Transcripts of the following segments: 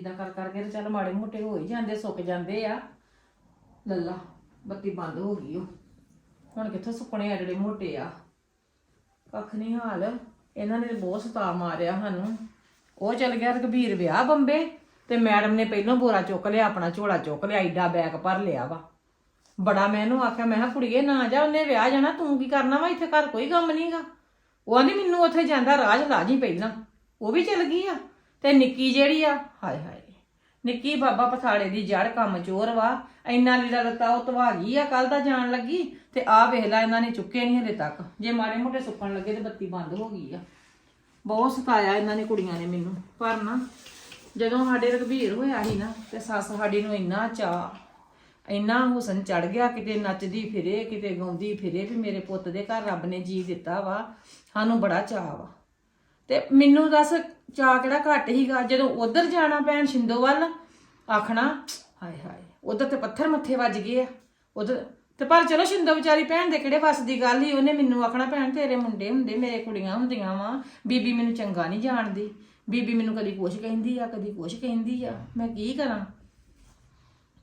ਇਦਾਂ ਕਰ ਕਰਕੇ ਤੇ ਚੱਲ ਮਾੜੇ ਮੋਟੇ ਹੋ ਹੀ ਜਾਂਦੇ, ਸੁੱਕ ਜਾਂਦੇ ਆ। ਲੱਲਾ, ਬੱਤੀ ਬੰਦ ਹੋ ਗਈ ਉਹ ਹੁਣ ਕਿੱਥੋਂ ਸੁੱਕਣੇ ਆ ਜਿਹੜੇ ਮੋਟੇ ਆ? ਕੱਖ ਨਹੀਂ ਹਾਲ। ਇਹਨਾਂ ਨੇ ਬਹੁਤ ਸਤਾ ਮਾਰਿਆ ਸਾਨੂੰ। ਉਹ ਚਲ ਗਿਆ ਰਘਬੀਰ ਵਿਆਹ ਬੰਬੇ, ਤੇ ਮੈਡਮ ਨੇ ਪਹਿਲਾਂ ਬੋਰਾ ਚੁੱਕ ਲਿਆ, ਆਪਣਾ ਝੋਲਾ ਚੁੱਕ ਲਿਆ, ਏਡਾ ਬੈਗ ਭਰ ਲਿਆ ਵਾ। ਬੜਾ ਮੈਂ ਇਹਨੂੰ ਆਖਿਆ, ਮੈਂ ਕਿਹਾ, ਕੁੜੀਏ, ਨਾ ਜਾ, ਉਹਨੇ ਵਿਆਹ ਜਾਣਾ, ਤੂੰ ਕੀ ਕਰਨਾ ਵਾ? ਇੱਥੇ ਘਰ ਕੋਈ ਕੰਮ ਨਹੀਂਗਾ ਉਹ ਆਂਦੀ, ਮੈਨੂੰ ਉੱਥੇ ਜਾਂਦਾ ਰਾਜ ਲਾਜੀ ਪਹਿਲਾਂ। ਉਹ ਵੀ ਚਲ ਗਈ ਆ। ਤੇ ਨਿੱਕੀ ਜਿਹੜੀ ਆ, ਹਾਏ ਹਾਏ, ਨਿੱਕੀ ਬਾਬਾ ਪਸਾੜੇ ਦੀ ਜੜ ਕੰਮ ਚੋਰ ਵਾ, ਇੰਨਾ ਲੀੜਾ ਲੱਤਾ ਉਹ ਧਵਾ ਗਈ ਆ ਕੱਲ ਦਾ ਜਾਣ ਲੱਗੀ, ਤੇ ਆ ਵੇਖ ਲੈ ਇਹਨਾਂ ਨੇ ਚੁੱਕੇ ਨਹੀਂ ਹਲੇ ਤੱਕ, ਜੇ ਮਾੜੇ ਮੋਟੇ ਸੁੱਕਣ ਲੱਗੇ ਤੇ ਬੱਤੀ ਬੰਦ ਹੋ ਗਈ ਆ। ਬਹੁਤ ਸਤਾਇਆ ਇਹਨਾਂ ਨੇ ਕੁੜੀਆਂ ਨੇ ਮੈਨੂੰ, ਪਰ ਨਾ ਜਦੋਂ ਸਾਡੇ ਰਘਬੀਰ ਹੋਇਆ ਸੀ ਨਾ, ਤੇ ਸੱਸ ਸਾਡੀ ਨੂੰ ਇੰਨਾ ਚਾਅ, ਇੰਨਾ ਹੁਸਨ ਚੜ ਗਿਆ, ਕਿਤੇ ਨੱਚਦੀ ਫਿਰੇ, ਕਿਤੇ ਗਾਉਂਦੀ ਫਿਰੇ ਵੀ ਮੇਰੇ ਪੁੱਤ ਦੇ ਘਰ ਰੱਬ ਨੇ ਜੀ ਦਿੱਤਾ ਵਾ, ਸਾਨੂੰ ਬੜਾ ਚਾਅ ਵਾ। ਤੇ ਮੈਨੂੰ ਦੱਸ ਚਾਅ ਕਿਹੜਾ ਘੱਟ ਹੀਗਾ ਜਦੋਂ ਉਧਰ ਜਾਣਾ ਭੈਣ ਸ਼ਿੰਦੋ ਵੱਲ, ਆਖਣਾ, ਹਾਏ ਹਾਏ, ਉਧਰ ਤੇ ਪੱਥਰ ਮੱਥੇ ਵੱਜ ਗਏ ਆ। ਉਧਰ ਤੇ ਪਰ ਚਲੋ ਸ਼ਿੰਦੋ ਵਿਚਾਰੀ ਭੈਣ ਦੇ ਕਿਹੜੇ ਵੱਸ ਦੀ ਗੱਲ ਹੀ ਉਹਨੇ ਮੈਨੂੰ ਆਖਣਾ, ਭੈਣ ਤੇਰੇ ਮੁੰਡੇ ਹੁੰਦੇ, ਮੇਰੇ ਕੁੜੀਆਂ ਹੁੰਦੀਆਂ ਵਾ। ਬੀਬੀ ਮੈਨੂੰ ਚੰਗਾ ਨਹੀਂ ਜਾਣਦੀ। ਬੀਬੀ ਮੈਨੂੰ ਕਦੀ ਕੁਛ ਕਹਿੰਦੀ ਆ, ਕਦੀ ਕੁਛ ਕਹਿੰਦੀ ਆ। ਮੈਂ ਕੀ ਕਰਾਂ?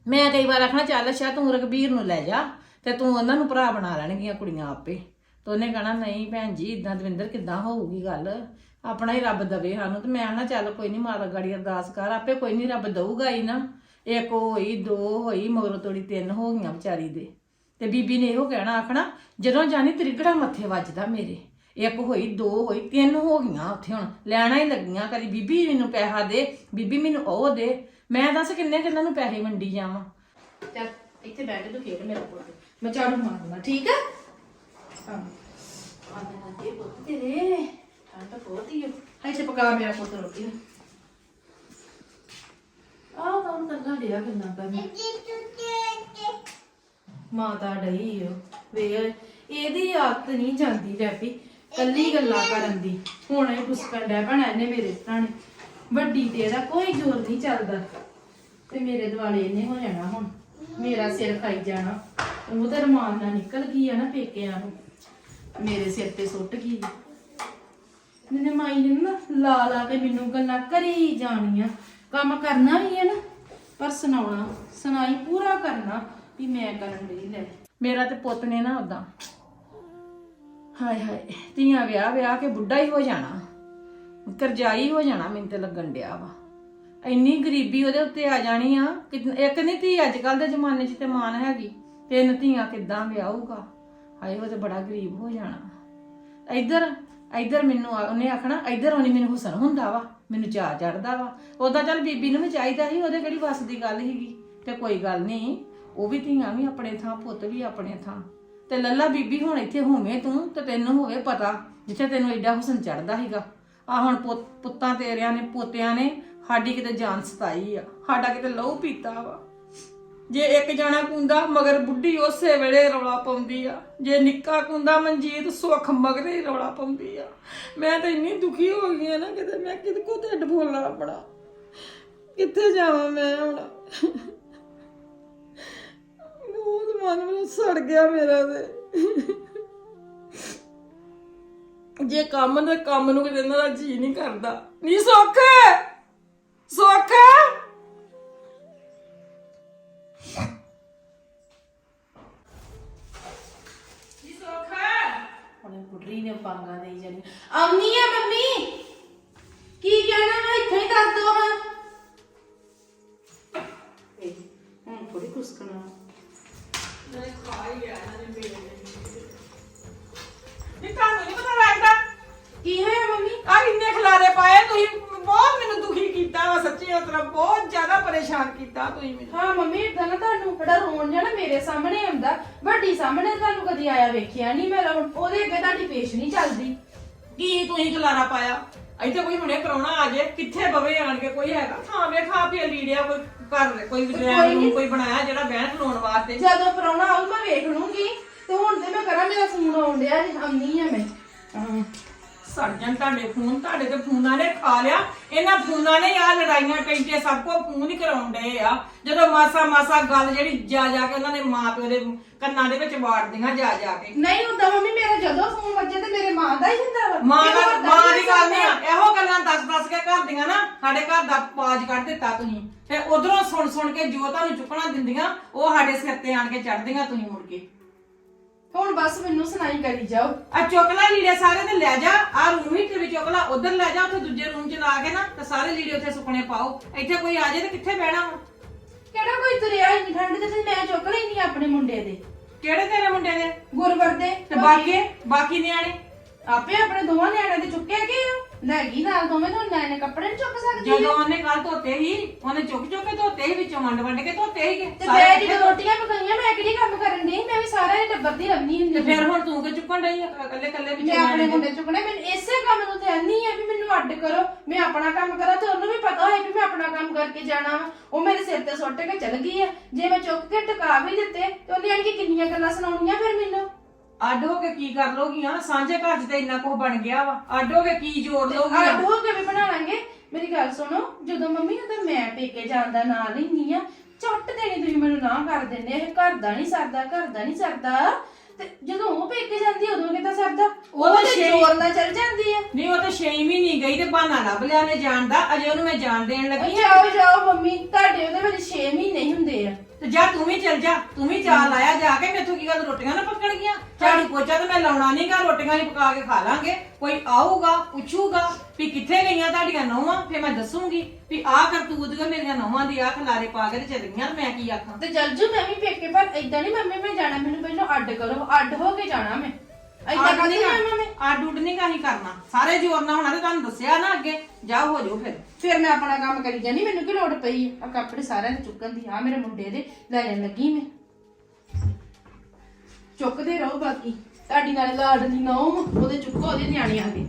ਮੈਂ ਕਈ ਵਾਰ ਆਖਣਾ, ਚੱਲ ਅੱਛਾ, ਤੂੰ ਰਘਬੀਰ ਨੂੰ ਲੈ ਜਾ ਤੇ ਤੂੰ ਉਹਨਾਂ ਨੂੰ ਭਰਾ ਬਣਾ ਲੈਣਗੀਆਂ ਕੁੜੀਆਂ ਆਪੇ। ਤੇ ਉਹਨੇ ਕਹਣਾ, ਨਹੀਂ ਭੈਣ ਜੀ ਇਦਾਂ ਦਵਿੰਦਰ ਕਿੱਦਾਂ ਹੋਊਗੀ ਗੱਲ? ਆਪਣਾ ਹੀ ਰੱਬ ਦਵੇ ਸਾਨੂੰ। ਤੇ ਮੈਂ ਨਾ ਚੱਲ ਕੋਈ ਨਹੀਂ ਮਾਤਾ ਗਾੜੀ ਅਰਦਾਸ ਕਰ, ਆਪੇ ਕੋਈ ਨਹੀਂ ਰੱਬ ਦਊਗਾ ਹੀ ਨਾ। ਇੱਕ ਹੋਈ, ਦੋ ਹੋਈ, ਮਗਰੋਂ ਤੋੜੀ ਤਿੰਨ ਹੋ ਗਈਆਂ ਵਿਚਾਰੀ ਦੇ। ਤੇ ਬੀਬੀ ਨੇ ਇਹੋ ਕਹਿਣਾ, ਆਖਣਾ, ਜਦੋਂ ਜਾਣੀ ਤ੍ਰਿਗੜਾ ਮੱਥੇ ਵੱਜਦਾ ਮੇਰੇ, ਇੱਕ ਹੋਈ, ਦੋ ਹੋਈ, ਤਿੰਨ ਹੋ ਗਈਆਂ ਉੱਥੇ ਹੁਣ। ਲੈਣਾ ਹੀ ਲੱਗੀਆਂ, ਕਦੀ ਬੀਬੀ ਮੈਨੂੰ ਪੈਸਾ ਦੇ, ਬੀਬੀ ਮੈਨੂੰ ਉਹ ਦੇ। ਮੈਂ ਦੱਸ ਕਿੰਨੇ ਕਿੰਨਾਂ ਨੂੰ ਪੈਸੇ ਵੰਡੀ ਜਾਵਾਂ? ਚੱਲ, ਇੱਥੇ ਬੈਠ ਤੂੰ ਖੇਡ ਮੇਰਾ ਪੁੱਤ ਮੈਂ ਝਾੜੂ ਮਾਰਨਾ ਠੀਕ ਹੈ ਹਾਂ। ਆਂਦਾ ਨਾ ਪੁੱਤ ਤੇਰੇ ਠੰਡ ਬਹੁਤ ਹੀ ਹੈ ਇੱਥੇ ਪਕਾ ਮੇਰਾ ਪੁੱਤ ਰੋਟੀ। ਆਹ ਤਾਂ ਕਰਨਾ ਡਿਆ ਕਿੰਨਾ ਕਰਨਾ ਮਾਤਾ ਡਈ ਓ ਵੇ, ਇਹਦੀ ਆਦਤ ਨਹੀਂ ਜਾਂਦੀ ਰੈਪੀ ਕੱਲੀ ਗੱਲਾਂ ਕਰਨ ਦੀ। ਹੁਣ ਇਹ ਪੁਸਕਣ ਡੈ ਬਣਾ ਇਹਨੇ ਮੇਰੇ ਭਰਾਣੇ ਵੱਡੀ ਤੇ ਇਹਦਾ ਕੋਈ ਜ਼ੋਰ ਨਹੀਂ ਚੱਲਦਾ। ਤੇ ਮੇਰੇ ਦੁਆਲੇ ਇਹਨੇ ਹੋ ਜਾਣਾ ਹੁਣ। ਮੇਰਾ ਸਿਰ ਖਾਈ ਜਾਣਾ। ਉਹ ਤਾਂ ਰਮਾਨ ਨਾਲ ਨਿਕਲ ਗਈ ਆ ਨਾ ਪੇਕਿਆਂ ਨੂੰ। ਮੇਰੇ ਸਿਰ ਤੇ ਸੁੱਟ ਗਈ। ਮੈਨੇ ਮਾਈ ਨੇ ਨਾ ਲਾ ਲਾ ਕੇ ਮੈਨੂੰ ਗੱਲਾਂ ਕਰੀ ਜਾਣੀਆਂ। ਕੰਮ ਕਰਨਾ ਵੀ ਹੈ ਨਾ, ਪਰ ਸੁਣਾਉਣਾ, ਸੁਣਾਈ ਪੂਰਾ ਕਰਨਾ ਵੀ ਮੈਂ ਕਰਨ ਲਈ ਲੈ। ਮੇਰਾ ਤੇ ਪੁੱਤ ਨੇ ਨਾ ਉਦਾਂ ਹਾਏ ਹਾਏ, ਧੀਆਂ ਵਿਆਹ ਵਿਆਹ ਕੇ ਬੁੱਢਾ ਹੀ ਹੋ ਜਾਣਾ। ਕਰਜਾਈ ਹੋ ਜਾਣਾ ਮੈਨੂੰ ਤੇ ਲੱਗਣ ਡਿਆ ਵਾ। ਇੰਨੀ ਗਰੀਬੀ ਉਹਦੇ ਉੱਤੇ ਆ ਜਾਣੀ ਆ ਕਿ ਇੱਕ ਨਹੀਂ ਧੀ ਅੱਜ ਕੱਲ ਦੇ ਜ਼ਮਾਨੇ 'ਚ ਤੇ ਮਾਨ ਹੈਗੀ। ਤਿੰਨ ਧੀਆਂ ਕਿੱਦਾਂ ਵਿਆਹੂਗਾ? ਹਾਏ, ਉਹ ਤੇ ਬੜਾ ਗਰੀਬ ਹੋ ਜਾਣਾ। ਇੱਧਰ ਇੱਧਰ ਮੈਨੂੰ ਆ- ਉਹਨੇ ਆਖਣਾ, ਇੱਧਰ ਉਹਨੇ ਮੈਨੂੰ ਹੁਸਨ ਹੁੰਦਾ ਵਾ, ਮੈਨੂੰ ਚਾਹ ਚੜਦਾ ਵਾ। ਉਹਦਾ ਚੱਲ ਬੀਬੀ ਨੂੰ ਵੀ ਚਾਹੀਦਾ ਸੀ, ਉਹਦੇ ਕਿਹੜੀ ਵੱਸ ਦੀ ਗੱਲ ਸੀਗੀ? ਤੇ ਕੋਈ ਗੱਲ ਨਹੀਂ, ਉਹ ਵੀ ਧੀਆਂ ਵੀ ਆਪਣੇ ਥਾਂ, ਪੁੱਤ ਵੀ ਆਪਣੇ ਥਾਂ। ਤੇ ਲੱਲਾ ਬੀਬੀ ਹੁਣ ਇੱਥੇ ਹੋਵੇਂ ਤੂੰ, ਤੇ ਤੈਨੂੰ ਹੋਵੇ ਪਤਾ, ਜਿੱਥੇ ਤੈਨੂੰ ਐਡਾ ਹੁਸਨ ਚੜਦਾ ਸੀਗਾ। ਆ ਹੁਣ ਪੁੱਤ- ਪੁੱਤਾਂ ਤੇਰਿਆਂ ਨੇ, ਪੋਤਿਆਂ ਨੇ, ਸਾਡੀ ਕਿਤੇ ਜਾਨ ਸਤਾਈ ਆ, ਸਾਡਾ ਕਿਤੇ ਲਹੂ ਪੀਤਾ ਵਾ। ਜੇ ਇੱਕ ਜਣਾ ਕੁੰਦਾ ਮਗਰ ਬੁੱਢੀ ਉਸੇ ਵੇਲੇ ਰੌਲਾ ਪਾਉਂਦੀ ਆ। ਜੇ ਨਿੱਕਾ ਕੁੰਦਾ ਮਨਜੀਤ ਸੁੱਖ ਮਗਰੇ ਹੀ ਰੌਲਾ ਪਾਉਂਦੀ ਆ। ਮੈਂ ਤਾਂ ਇੰਨੀ ਦੁਖੀ ਹੋ ਗਈ ਆ ਨਾ ਕਿਤੇ, ਮੈਂ ਕਿਤੇ ਕੋ ਢਿੱਡ ਫੋਲਾ ਆਪਣਾ। ਕਿੱਥੇ ਜਾਵਾਂ ਮੈਂ ਹੁਣ? ਬਹੁਤ ਮਨ ਮੈਨੂੰ ਸੜ ਗਿਆ ਮੇਰਾ ਤੇ। ਜੇ ਕੰਮ ਦੇ ਕੰਮ ਨੂੰ ਕਿਤੇ ਇਹਨਾਂ ਦਾ ਜੀ ਨਹੀਂ ਕਰਦਾ। ਨਹੀਂ ਸੁੱਖ? ਸੁੱਖ? ਜਾਣੀ ਬਵੇ ਆਣ ਕੇ ਕੋਈ ਹੈਗਾ। ਥਾਂ ਵੇ ਖਾ ਪੀ ਲੀੜਿਆ ਕੋਈ ਘਰ ਕੋਈ ਵਿਚਾਰਿਆਂ ਨੂੰ ਕੋਈ ਬਣਾਇਆ ਜਿਹੜਾ ਬਹਿਣ ਖਲੋਣ ਵਾਸਤੇ। ਜਦੋਂ ਪਰੌਣਾ ਆਊ ਮੈਂ ਵੇਖ ਲੂੰਗੀ। ਤੇ ਹੁਣ ਤੇ ਮੈਂ ਕਰਾਂ ਮੇਰਾ ਫੋਨ ਆਉਣ ਡਿਆ ਆਉਂਦੀ ਆ ਮੈਂ। ਹਾਂ। ਸਰਜਨ ਤੁਹਾਡੇ ਫੋਨ ਤੁਹਾਡੇ ਤੇ ਫੋਨਾਂ ਨੇ ਖਾ ਲਿਆ। ਇਹਨਾਂ ਫੋਨਾਂ ਨੇ ਆ ਲੜਾਈਆਂ ਟੈਂਟੇ ਸਭ ਕੋ ਫੋਨ ਹੀ ਕਰਾਉਣ ਡਏ ਆ। ਜਦੋਂ ਮਾਸਾ ਮਾਸਾ ਗੱਲ ਜਿਹੜੀ ਜਾ ਜਾ ਕੇ ਉਹਨਾਂ ਨੇ ਮਾਂ ਪਿਓ ਦੇ ਕੰਨਾਂ ਦੇ ਵਿੱਚ ਵਾੜਦੀਆਂ ਜਾ ਜਾ ਕੇ। ਨਹੀਂ ਹੁੰਦਾ ਮੰਮੀ ਮੇਰਾ ਜਦੋਂ ਫੋਨ ਵੱਜੇ ਤੇ ਮੇਰੇ ਮਾਂ ਦਾ ਹੀ ਹੁੰਦਾ ਵਾ। ਮਾਂ ਦਾ ਮਾਂ ਦੀ ਗੱਲ ਨਹੀਂ ਆ। ਇਹੋ ਗੱਲਾਂ ਦੱਸ ਦੱਸ ਕੇ ਘਰ ਦੀਆਂ ਨਾ ਸਾਡੇ ਘਰ ਦਾ ਪਾਜ ਕੱਢ ਦਿੱਤਾ ਤੁਸੀਂ। ਤੇ ਉਧਰੋਂ ਸੁਣ ਸੁਣ ਕੇ ਜੋ ਤੁਹਾਨੂੰ ਚੁੱਕਣਾ ਦਿੰਦੀਆਂ ਉਹ ਸਾਡੇ ਸਿਰ ਤੇ ਆਣ ਕੇ ਚੜਦੀਆਂ ਤੁਸੀਂ ਮੁੜ ਕੇ। ਹੁਣ ਬਸ ਮੈਨੂੰ ਸੁਣਾਈ ਕਰੀ ਜਾਓ। ਆ ਚੁੱਕ ਲੈ ਲੀੜੇ ਸਾਰੇ ਤੇ ਲੈ ਜਾ। ਆ ਰੂਮ ਹੀਟਰ ਵੀ ਚੁੱਕ ਲੈ ਉਧਰ ਲੈ ਜਾ ਉੱਥੇ ਦੂਜੇ ਰੂਮ 'ਚ ਲਾ ਕੇ ਨਾ ਤੇ ਸਾਰੇ ਲੀੜੇ ਉੱਥੇ ਸੁੱਕਣੇ ਪਾਓ। ਇੱਥੇ ਕੋਈ ਆ ਜਾਏ ਤੇ ਕਿੱਥੇ ਬਹਿਣਾ ਵਾ? ਕਿਹੜਾ ਕੋਈ ਤੁਰਿਆ ਇੰਨੀ ਠੰਡ ਤੇ ਮੈਂ ਚੁੱਕ ਲੈਣੀ ਆਪਣੇ ਮੁੰਡੇ ਦੇ। ਕਿਹੜੇ ਤੇਰੇ ਮੁੰਡੇ ਦੇ? ਗੁਰਵਰ ਦੇ। ਤੇ ਬਾਕੀ ਬਾਕੀ ਨਿਆਣੇ? ਆਪੇ ਆਪਣੇ ਦੋਵਾਂ ਨਿਆਣਿਆਂ ਦੇ ਚੁੱਕਿਆ ਕਿ ਲੈ ਗਈ ਨਾਲ ਦੋਵੇਂ ਤੋਂ ਨਿਆਣੇ ਕੱਪੜੇ ਨੀ ਚੁੱਕ ਸਕਦੀ। ਜਦੋਂ ਉਹਨੇ ਕੱਲ ਧੋਤੇ ਸੀ ਉਹਨੇ ਚੁੱਕ ਚੁੱਕ ਕੇ ਧੋਤੇ ਸੀ ਵਿੱਚੋਂ ਵੰਡ ਵੰਡ ਕੇ ਧੋਤੇ ਸੀਗੇ। ਤੇ ਸਾਰੇ ਮੈਂ ਜਦੋਂ ਰੋਟੀਆਂ ਪਕਾਈਆਂ ਮੈਂ ਕਿਹੜੀ ਕੰਮ ਕਰਨ ਦੀ ਮੈਂ ਵੀ ਸਾਰਾ ਇਹ ਟੱਬਰ ਦੀ ਰਵਨੀ ਹੁੰਦੀ ਤੇ ਫਿਰ ਹੁਣ ਤੂੰ ਕਿ ਚੁੱਕਣ ਡਈ ਆ? ਇਕੱਲੇ ਇਕੱਲੇ ਮੈਂ ਵਿੱਚੋਂ ਆਪਣੇ ਵੰਡ ਮੁੰਡੇ ਚੁੱਕਣੇ ਮੈਨੂੰ ਇਸੇ ਕੰਮ ਨੂੰ ਤੇ ਨਹੀਂ ਹੈ ਵੀ ਮੈਨੂੰ ਅੱਡ ਕਰੋ। ਮੈਂ ਆਪਣਾ ਕੰਮ ਕਰਾਂ ਤੇ ਉਹਨੂੰ ਵੀ ਪਤਾ ਹੋਏ ਵੀ ਮੈਂ ਆਪਣਾ ਕੰਮ ਕਰਕੇ ਜਾਣਾ ਵਾ। ਉਹ ਮੇਰੇ ਸਿਰ ਤੇ ਸੁੱਟ ਕੇ ਚਲ ਗਈ ਆ। ਜੇ ਮੈਂ ਚੁੱਕ ਕੇ ਟਿਕਾ ਵੀ ਦਿੱਤੇ ਤੇ ਉਹਨੇ ਆਣ ਕੇ ਕਿੰਨੀਆਂ ਗੱਲਾਂ ਸੁਣਾਉਣੀਆਂ ਫਿਰ ਮੈਨੂੰ? ਅੱਡ ਹੋ ਕੇ ਕੀ ਕਰ ਲੋਗੀਆਂ ਸਾਂਝੇ ਘਰ 'ਚ ਤੇ ਇੰਨਾ ਕੁਝ ਬਣ ਗਿਆ ਵਾ। ਅੱਡ ਹੋ ਕੇ ਕੀ ਜੋੜ ਲੋਗੀਆਂ ਅੱਡ ਹੋ ਕੇ ਵੀ ਬਣਾ ਲਾਂਗੇ। ਮੇਰੀ ਗੱਲ ਸੁਣੋ ਜਦੋਂ ਮੰਮੀ ਉਦੋਂ ਮੈਂ ਪੇਕੇ ਜਾਣ ਦਾ ਨਾਂ ਲੈਣੀ ਆ ਝੱਟ ਦੇਣੀ ਤੁਸੀਂ ਮੈਨੂੰ ਨਾ ਕਰ ਦਿੰਦੇ ਇਹ ਘਰ ਦਾ ਨਹੀਂ ਸਰਦਾ ਘਰ ਦਾ ਨਹੀਂ ਸਰਦਾ। ਤੇ ਜਦੋਂ ਉਹ ਪੇਕੇ ਜਾਂਦੀ ਉਦੋਂ ਕਿਤਾ ਸਰਦਾ? ਉਹ ਤਾਂ ਛੇ- ਜ਼ੋਰ ਨਾਲ ਚੱਲ ਜਾਂਦੀ ਆ। ਨਹੀਂ ਉਹ ਤਾਂ 6 ਮਹੀਨੇ ਗਈ ਤੇ ਬਹਾਨਾ ਲੱਭ ਲਿਆ ਨੇ ਜਾਣ ਦਾ। ਅਜੇ ਉਹਨੂੰ ਮੈਂ ਜਾਣ ਦੇਣ ਲੱਗੀ ਆ। ਜਾਓ ਜਾਓ ਮੰਮੀ। ਤੁਹਾਡੇ ਉਹਦੇ ਵਿੱਚ 6 ਮਹੀਨੇ ਹੀ ਹੁੰਦੇ ਆ। ਤੇ ਜਾ ਤੂੰ ਵੀ ਚੱਲ ਜਾ ਤੂੰ ਵੀ ਚਾਲ ਆਇਆ ਜਾ ਕੇ ਮੈਥੋਂ ਕੀ ਗੱਲ ਰੋਟੀਆਂ ਨਾ ਪੱਕਣਗੀਆਂ ਝਾੜੂ ਪੋਚਾ ਤੇ ਮੈਂ ਲਾਉਣਾ ਨਹੀਂਗਾ ਰੋਟੀਆਂ ਹੀ ਪਕਾ ਕੇ ਖਾ ਲਾਂਗੇ। ਕੋਈ ਆਊਗਾ ਪੁੱਛੂਗਾ ਵੀ ਕਿੱਥੇ ਗਈਆਂ ਤੁਹਾਡੀਆਂ ਨੌਵਾਂ ਫੇ ਮੈਂ ਦੱਸੂਗੀ ਵੀ ਆਹ ਕਰਤੂਤ ਗਾ ਮੇਰੀਆਂ ਨੌਵਾਂ ਦੀ ਆ ਖਲਾਰੇ ਪਾ ਕੇ ਤੇ ਚੱਲ ਗਈਆਂ ਮੈਂ ਕੀ ਆਖਾਂ? ਤੇ ਚੱਲ ਜੂ ਮੈਂ ਵੀ ਪੇਕੇ ਪਰ ਇਦਾਂ ਨਹੀਂ ਮੰਮੀ ਮੈਂ ਜਾਣਾ ਮੈਨੂੰ ਪਹਿਲਾਂ ਅੱਡ ਕਰੋ ਅੱਡ ਹੋ ਕੇ ਜਾਣਾ ਮੈਂ। ਇਦਾਂ ਅੱਡ ਕਰਦੀ ਨੀ ਨਾ ਕਰ- ਮੈਂ ਅੱਡ ਉੱਡ ਨਹੀਂ ਕਾਹੀ ਕਰਨਾ। ਸਾਰੇ ਜੋਰ ਨਾਲ ਹੋਣਾ ਤੇ ਤੁਹਾਨੂੰ ਦੱਸਿਆ ਨਾ ਅੱਗੇ। ਜਾ ਹੋ ਜਾਓ ਫਿਰ। ਫਿਰ ਮੈਂ ਆਪਣਾ ਕੰਮ ਕਰੀ ਜਾਨੀ ਮੈਨੂੰ ਕੀ ਲੋੜ ਪਈ ਆ? ਕੱਪੜੇ ਸਾਰਿਆਂ ਦੇ ਚੁੱਕਣ ਦੀ ਆ ਮੇਰੇ ਮੁੰਡੇ ਦੇ ਲੈ ਜਾਣ ਲੱਗੀ ਮੈਂ। ਚੁੱਕਦੇ ਰਹੋ ਬਾਕੀ। ਤੁਹਾਡੀ ਨਾਲ ਲਾਡਲੀ ਨਾ ਉਹਦੇ ਚੁੱਕੋ ਉਹਦੇ ਨਿਆਣੇ ਆ ਗਏ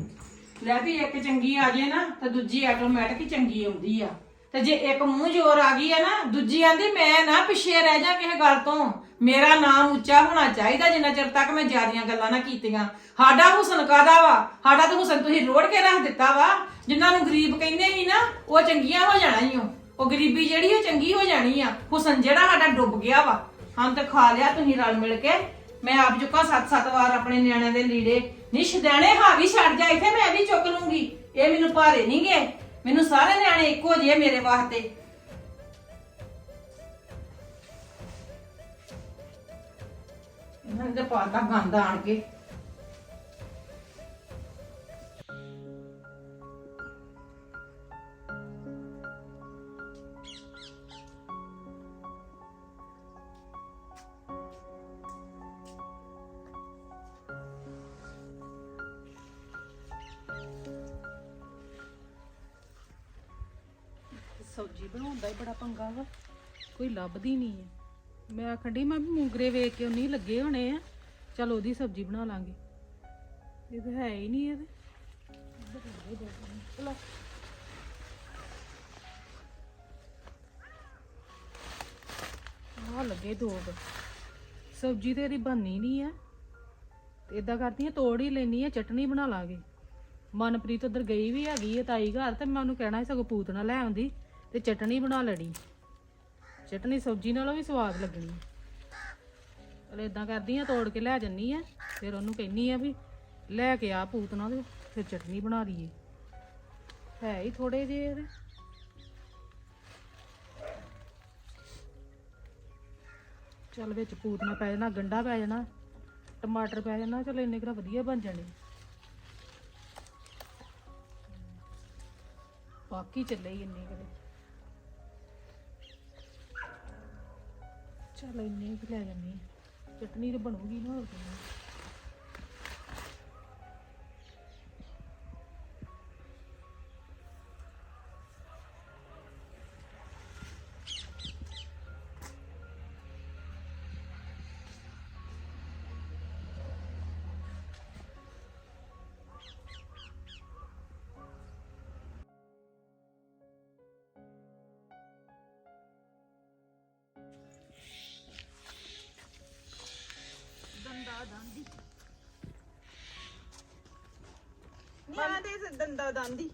ਲੈ ਵੀ ਇੱਕ ਚੰਗੀ ਆ ਜੇ ਨਾ ਤੇ ਦੂਜੀ ਆਟੋਮੈਟਿਕ ਹੀ ਚੰਗੀ ਆਉਂਦੀ ਆ। ਤੇ ਜੇ ਇੱਕ ਮੂੰਹ ਜ਼ੋਰ ਆ ਗਈ ਆ ਨਾ ਦੂਜੀ ਆਂਦੀ ਮੈਂ ਨਾ ਪਿੱਛੇ ਰਹਿ ਜਾ ਕਿਸੇ ਗੱਲ ਤੋਂ। ਮੇਰਾ ਨਾਮ ਉੱਚਾ ਹੋਣਾ ਚਾਹੀਦਾ ਜਿੰਨਾ ਚਿਰ ਤੱਕ ਮੈਂ ਜਿਆਦੀਆਂ ਗੱਲਾਂ ਨਾ ਕੀਤੀਆਂ। ਸਾਡਾ ਹੁਸਨ ਕਾਦਾ ਵਾ? ਸਾਡਾ ਤਾਂ ਹੁਸਨ ਤੁਸੀਂ ਰੋੜ ਕੇ ਰੱਖ ਦਿੱਤਾ ਵਾ। ਜਿਨ੍ਹਾਂ ਨੂੰ ਗਰੀਬ ਕਹਿੰਦੇ ਸੀ ਨਾ, ਉਹ ਚੰਗੀਆਂ ਹੋ ਜਾਣਾ ਹੀ ਉਹ ਗਰੀਬੀ ਜਿਹੜੀ ਉਹ ਚੰਗੀ ਹੋ ਜਾਣੀ ਆ। ਹੁਸਨ ਜਿਹੜਾ ਸਾਡਾ ਡੁੱਬ ਗਿਆ ਵਾ। ਹਾਂ ਤੇ ਖਾ ਲਿਆ ਤੁਸੀਂ ਰਲ ਮਿਲ ਕੇ। ਮੈਂ ਆਪ ਚੁੱਕਾ ਸੱਤ ਸੱਤ ਵਾਰ ਆਪਣੇ ਨਿਆਣਿਆਂ ਦੇ ਲੀੜੇ ਨਿਸ਼ ਦੇਣੇ, ਹਾਵੀ ਛੱਡ ਜਾ। ਇੱਥੇ ਮੈਂ ਵੀ ਚੁੱਕ ਲੂੰਗੀ। ਇਹ ਮੈਨੂੰ ਭਾਰੇ ਨਹੀਂਗੇ ਮੈਨੂੰ ਸਾਰੇ ਨਿਆਣੇ ਇੱਕੋ ਜਿਹੇ ਮੇਰੇ ਵਾਸਤੇ। ਇਹਨਾਂ ਨੇ ਪਾਤਾ ਗੰਦ ਆਣ ਕੇ। ਸਬਜ਼ੀ ਬਣਾਉਣ ਦਾ ਹੀ ਬੜਾ ਪੰਗਾ ਵਾ। ਕੋਈ ਲੱਭਦੀ ਨਹੀਂ ਹੈ। ਮੈਂ ਆਖਣ ਡਈ, ਮੈਂ ਵੀ ਮੂੰਗਰੇ ਵੇਖ ਕੇ ਉਹਨੀ ਲੱਗੇ ਹੋਣੇ ਆ। ਚਲ ਉਹਦੀ ਸਬਜ਼ੀ ਬਣਾ ਲਾਂਗੇ। ਇਹ ਤਾਂ ਹੈ ਹੀ ਨਹੀਂ ਇਹਦੇ ਚਲੋ। ਆਹ ਲੱਗੇ ਦੋ ਕੁ। ਸਬਜ਼ੀ ਤੇ ਇਹਦੀ ਬਣਨੀ ਨਹੀਂ ਆ। ਇਦਾਂ ਕਰਦੀ ਆ, ਤੋੜ ਹੀ ਲੈਣੀ ਆ, ਚਟਨੀ ਬਣਾ ਲਾਂਗੇ। ਮਨਪ੍ਰੀਤ ਉਧਰ ਗਈ ਵੀ ਹੈਗੀ ਆ ਤਾਈ ਘਰ ਤੇ ਮੈਂ ਉਹਨੂੰ ਕਹਿਣਾ ਸੀ ਸਗੋਂ ਪੂਤਨਾ ਲੈ ਆਉਂਦੀ ਤੇ ਚਟਨੀ ਬਣਾ ਲੈਣੀ। ਚਟਨੀ ਸਬਜ਼ੀ ਨਾਲੋਂ ਵੀ ਸਵਾਦ ਲੱਗਣੀ ਚਲ ਇਦਾਂ ਕਰਦੀ ਆ, ਤੋੜ ਕੇ ਲੈ ਜੰਨੀ ਆ, ਫਿਰ ਉਹਨੂੰ ਕਹਿੰਨੀ ਆ ਵੀ ਲੈ ਕੇ ਆ ਪੂਤਨਾ ਤੇ ਫਿਰ ਚਟਨੀ ਬਣਾ ਲਈਏ। ਹੈ ਹੀ ਥੋੜੇ ਜਿਹੇ ਇਹਦੇ। ਚਲ ਵਿੱਚ ਪੂਤਨਾ ਪੈ ਜਾਣਾ, ਗੰਡਾ ਪੈ ਜਾਣਾ, ਟਮਾਟਰ ਪੈ ਜਾਣਾ, ਚਲ ਇੰਨੇ ਕੁ ਵਧੀਆ ਬਣ ਜਾਣੇ। ਬਾਕੀ ਚੱਲੇ ਹੀ ਇੰਨੇ ਕਦੇ ਚਲ ਇੰਨੇ ਕੁ ਲੈ ਜਾਂਦੀ ਚਟਨੀ ਤੇ ਬਣੂਗੀ ਨਾ ਹੋਰ ਕੀ ਆ। ਆ ਤੇ ਦੰਦਾ ਦੰਦੀ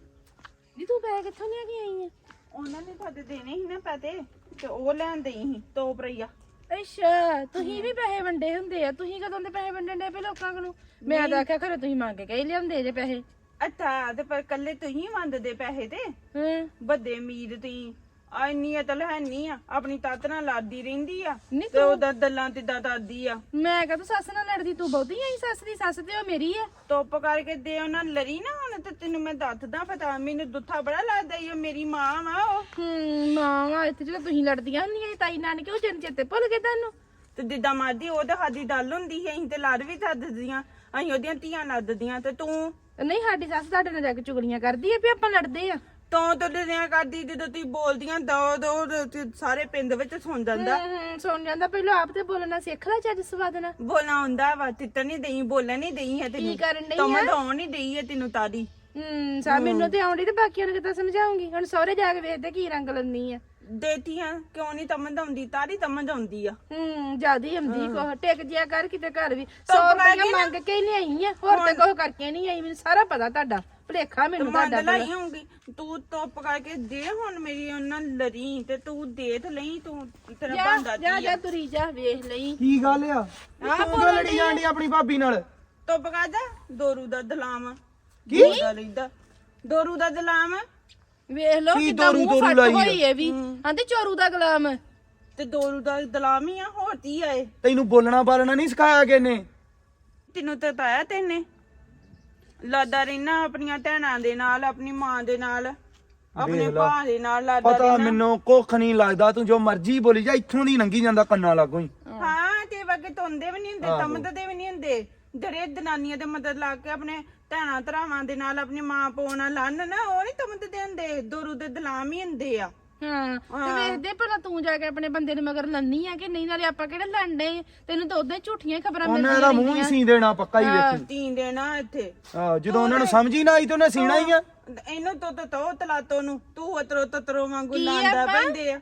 ਨੀ ਤੂੰ ਬੈ ਕਿੱਥੋਂ ਲੈ ਕੇ ਆਈ ਉਹਨਾਂ ਨੇ ਤੁਹਾਡੇ ਦੇਣੇ ਸੀ ਨਾ ਪੈਸੇ ਤੇ ਉਹ ਲੈਣ ਦੇਈ ਸੀ ਤੋਪ ਰਈਆ ਅੱਛਾ ਤੁਸੀਂ ਵੀ ਪੈਸੇ ਵੰਡੇ ਹੁੰਦੇ ਆ। ਤੁਸੀਂ ਕਦੋਂ ਦੇ ਪੈਸੇ ਵੰਡਣ ਦੇ ਪਏ ਲੋਕਾਂ ਨੂੰ ਮੈਂ ਤਾਂ ਆਖਿਆ ਖਰੇ ਤੁਸੀਂ ਮੰਗ ਕੇ ਹੀ ਲਿਆਉਂਦੇ ਜੇ ਪੈਸੇ। ਅੱਛਾ ਤੇ ਪਰ ਕੱਲੇ ਤੁਸੀਂ ਮੰਨਦੇ ਪੈਸੇ ਤੇ? ਹਾਂ। ਵੱਡੇ ਅਮੀਰ ਤੁਸੀਂ। ਆ ਇੰਨੀ ਅਤਲ ਹੈ ਨਹੀਂ ਆ ਆਪਣੀ ਤੱਤ ਨਾਲ ਲਾਦੀ ਰਹਿੰਦੀ ਆ ਨਹੀਂ ਤੇ ਉਹਦਾ ਦਲਾਂ ਤੇ ਦਾ ਦਾਦੀ ਆ। ਮੈਂ ਕਦੋਂ ਸੱਸ ਨਾਲ ਲੜਦੀ ਤੂੰ ਬਹੁਤੀ ਆਈ ਸੱਸ ਦੀ ਸੱਸ ਤੇ ਉਹ ਮੇਰੀ ਆ। ਧੁੱਪ ਕਰਕੇ ਦੇ ਉਹਨਾਂ ਲੜੀ ਨਾ ਹੁਣ ਤੇ ਤੈਨੂੰ ਮੈਂ ਦੱਸਦਾ ਪਤਾ ਮੈਨੂੰ ਦੁੱਥਾ ਬੜਾ ਲੱਗਦਾ ਈ ਉਹ ਮੇਰੀ ਮਾਂ ਵਾ ਉਹ। ਹੂੰ ਮਾਂ ਵਾ ਇੱਥੇ ਜਦੋਂ ਤੁਸੀਂ ਲੜਦੀਆਂ ਹੁੰਦੀਆਂ ਸੀ ਤਾਈ ਨਾਨਕੇ ਉਹ ਜਨ ਚੇਤੇ ਭੁੱਲ ਗਏ ਤੁਹਾਨੂੰ? ਤੇ ਜਿੱਦਾਂ ਮਰਦੀ ਉਹ ਤਾਂ ਸਾਡੀ ਡੱਲ ਹੁੰਦੀ ਸੀ ਅਸੀਂ ਤੇ ਲੜ ਵੀ ਦੱਸਦੀਆਂ ਅਸੀਂ ਉਹਦੀਆਂ ਧੀਆਂ ਲੱਦਦੀਆਂ ਤੇ ਤੂੰ ਨਹੀਂ ਸਾਡੀ ਸੱਸ ਸਾਡੇ ਨਾਲ ਜਾ ਕੇ ਚੁਗਲੀਆਂ ਕਰਦੀ ਆ ਵੀ ਆਪਾਂ ਲੜਦੇ ਆ। ਤੂੰ ਤਾਂ ਡਰਿਆ ਕਰਦੀ ਜਦੋਂ ਤੁਸੀਂ ਬੋਲਦੀਆਂ ਦੋ ਦੋ ਤੇ ਸਾਰੇ ਪਿੰਡ ਵਿੱਚ ਸੁਣ ਜਾਂਦਾ। ਹੂੰ ਸੁਣ ਜਾਂਦਾ ਪਹਿਲਾਂ ਆਪ ਤੇ ਬੋਲਣਾ ਸਿੱਖ ਲੈ ਚੱਜ ਸਵਾਦ ਨਾਲ ਬੋਲਣਾ ਹੁੰਦਾ ਵਾ ਤਿੱਤਰ ਨਹੀਂ ਦਈ ਬੋਲਣ ਨਹੀਂ ਦਈ ਹੈ ਤੈਨੂੰ। ਕੀ ਕਰਨ ਡਈ ਤਮਦ ਆਉਣ ਨਹੀਂ ਦਈ ਹੈ ਤੈਨੂੰ ਤਾਦੀ। ਹੂੰ ਸਾ ਮੈਨੂੰ ਤੇ ਆਉਂਦੀ ਤੇ ਬਾਕੀਆਂ ਨੂੰ ਕਿੱਦਾਂ ਸਮਝਾਉਂਗੀ? ਹੁਣ ਸਹੁਰੇ ਜਾ ਕੇ ਵੇਖਦੇ ਕੀ ਰੰਗ ਲੰਨੀ ਆ। ਦੇਤੀਆਂ ਕਿਉਂ ਨਹੀਂ ਤਮਦ ਆਉਂਦੀ? ਤਾਰੀ ਤਮਦ ਆਉਂਦੀ ਆ। ਹੂੰ ਜਿਆਦੀ ਹੁੰਦੀ ਕੋ ਟਿਕ ਜਿਆ ਕਰ ਕਿਤੇ ਘਰ ਵੀ। 100 ਰੁਪਏ ਮੰਗ ਕੇ ਹੀ ਲਿਆਈ ਆ। ਹੋਰ ਤੇ ਕੁਝ ਕਰਕੇ ਨਹੀਂ ਆਈ। ਮੈਨੂੰ ਸਾਰਾ ਪਤਾ ਤੁਹਾਡਾ। ਭਲੇਖਾ ਮੈਨੂੰ ਮੰਨ ਤੁਹਾਡਾ ਲਈ ਹੋਊਗੀ। ਤੂੰ ਧੁੱਪ ਕਰਕੇ ਦੇ ਹੁਣ ਮੇਰੀ ਉਹਨਾਂ ਲੜੀ ਤੇ ਤੂੰ ਦੇ ਤੇ ਲਈ ਤੂੰ ਤੇਰਾ ਬੰਦਾ ਜਾ ਜਾ ਤੁਰੀ ਜਾ ਵੇਖ ਲਈ। ਕੀ ਗੱਲ ਆ? ਤੂੰ ਕਿਉਂ ਲੜੀ ਜਾਂਦੀ ਆਪਣੀ ਭਾਬੀ ਨਾਲ? ਧੁੱਪ ਕਰਦਾ ਦੋਰੂ ਦਾ ਦਲਾਮ। ਕੀ? ਦੋਰੂ ਦਾ ਦਲਾਮ। ਵੇਖ ਲੋ ਕੀ ਕਿਦਾਂ ਦੋਰੂ ਮੂੰਹ ਦੋਰੂ ਫੱਟ ਲਾਈ ਆ? ਹੋਈ ਏ ਵੀ। ਆਂਦੇ ਚੋਰੂ ਦਾ ਗੁਲਾਮ। ਤੇ ਦੋਰੂ ਦਾ ਦਲਾਮ ਹੀ ਆ ਹੋਰ ਕੀ ਆਏ ਤੈਨੂੰ ਬੋਲਣਾ ਬਾਲਣਾ ਨਹੀਂ ਸਿਖਾਇਆ ਕਿਨੇ ਤੈਨੂੰ ਤਾਂ ਤਾਇਆ ਤੈਨੇ। ਲਾਦਾ ਰਹਿਣਾ ਆਪਣੀਆਂ ਭੈਣਾਂ ਦੇ ਨਾਲ ਆਪਣੀ ਮਾਂ ਦੇ ਨਾਲ ਆਪਣੇ ਵੇਖ ਲਾ। ਭਾ ਦੇ ਨਾਲ ਲਾਦਾ ਪਤਾ ਰਹਿਣਾ। ਮੈਨੂੰ ਕੁੱਖ ਨਹੀਂ ਲੱਗਦਾ ਤੂੰ ਜੋ ਮਰਜ਼ੀ ਬੋਲੀ ਜਾ ਇੱਥੋਂ ਦੀ ਲੰਗੀ ਜਾਂਦਾ ਕੰਨਾਂ ਲੱਗੋ ਹੀ। ਹਾਂ ਤੇ ਵਗੇ ਤੋਂਦੇ ਵੀ ਨਹੀਂ ਹੁੰਦੇ ਤਮਦ ਦੇ ਵੀ ਨਹੀਂ ਹੁੰਦੇ। ਜਿਹੜੇ ਜਨਾਨੀਆਂ ਦੇ ਮਦਦ ਲਾ ਕੇ ਆਪਣੇ ਭੈਣਾਂ ਭਰਾਵਾਂ ਦੇ ਨਾਲ ਆਪਣੀ ਮਾਂ ਪਿਓ ਨਾਲ ਲੜਨ ਨਾ ਉਹ ਨਹੀਂ ਤਮਦ ਦੇ ਹੁੰਦੇ ਦੋਰੂ ਦੇ ਦਲਾਮ ਹੀ ਹੁੰਦੇ ਆ। ਹਾਂ ਤੇ ਵੇਖਦੇ ਭਲਾ ਤੂੰ ਜਾ ਕੇ ਆਪਣੇ ਬੰਦੇ ਨੂੰ ਮਗਰ ਲੰਨੀ ਆ ਕਿ ਨਹੀਂ ਨਾਲੇ ਆਪਾਂ ਕਿਹੜੇ ਲੜਦੇ ਤੈਨੂੰ ਤਾਂ ਉਦਾਂ ਝੂਠੀਆਂ ਖਬਰਾਂ ਉਹਨੇ ਮਿਲਦੀਆਂ ਇਹਦਾ ਮੂੰਹ ਹੀ ਸੀ ਦੇਣਾ ਪੱਕਾ ਹੀ ਵੇਖੀ। ਤੀਨ ਦੇਣਾ ਇੱਥੇ। ਆਹ ਜਦੋਂ ਉਹਨਾਂ ਨੂੰ ਸਮਝ ਹੀ ਨਾ ਆਈ ਤੇ ਉਹਨੇ ਸੀਣਾ ਹੀ ਆ। ਇਹਨੂੰ ਤੋ ਤੋ ਤੋ ਤਲਾਤੋ ਨੂੰ। ਤੂੰ ਅਤਰੋ ਤਤਰੋ ਵਾਂਗੂ ਲਾਂਦਾ ਪੈਂਦੇ ਆ।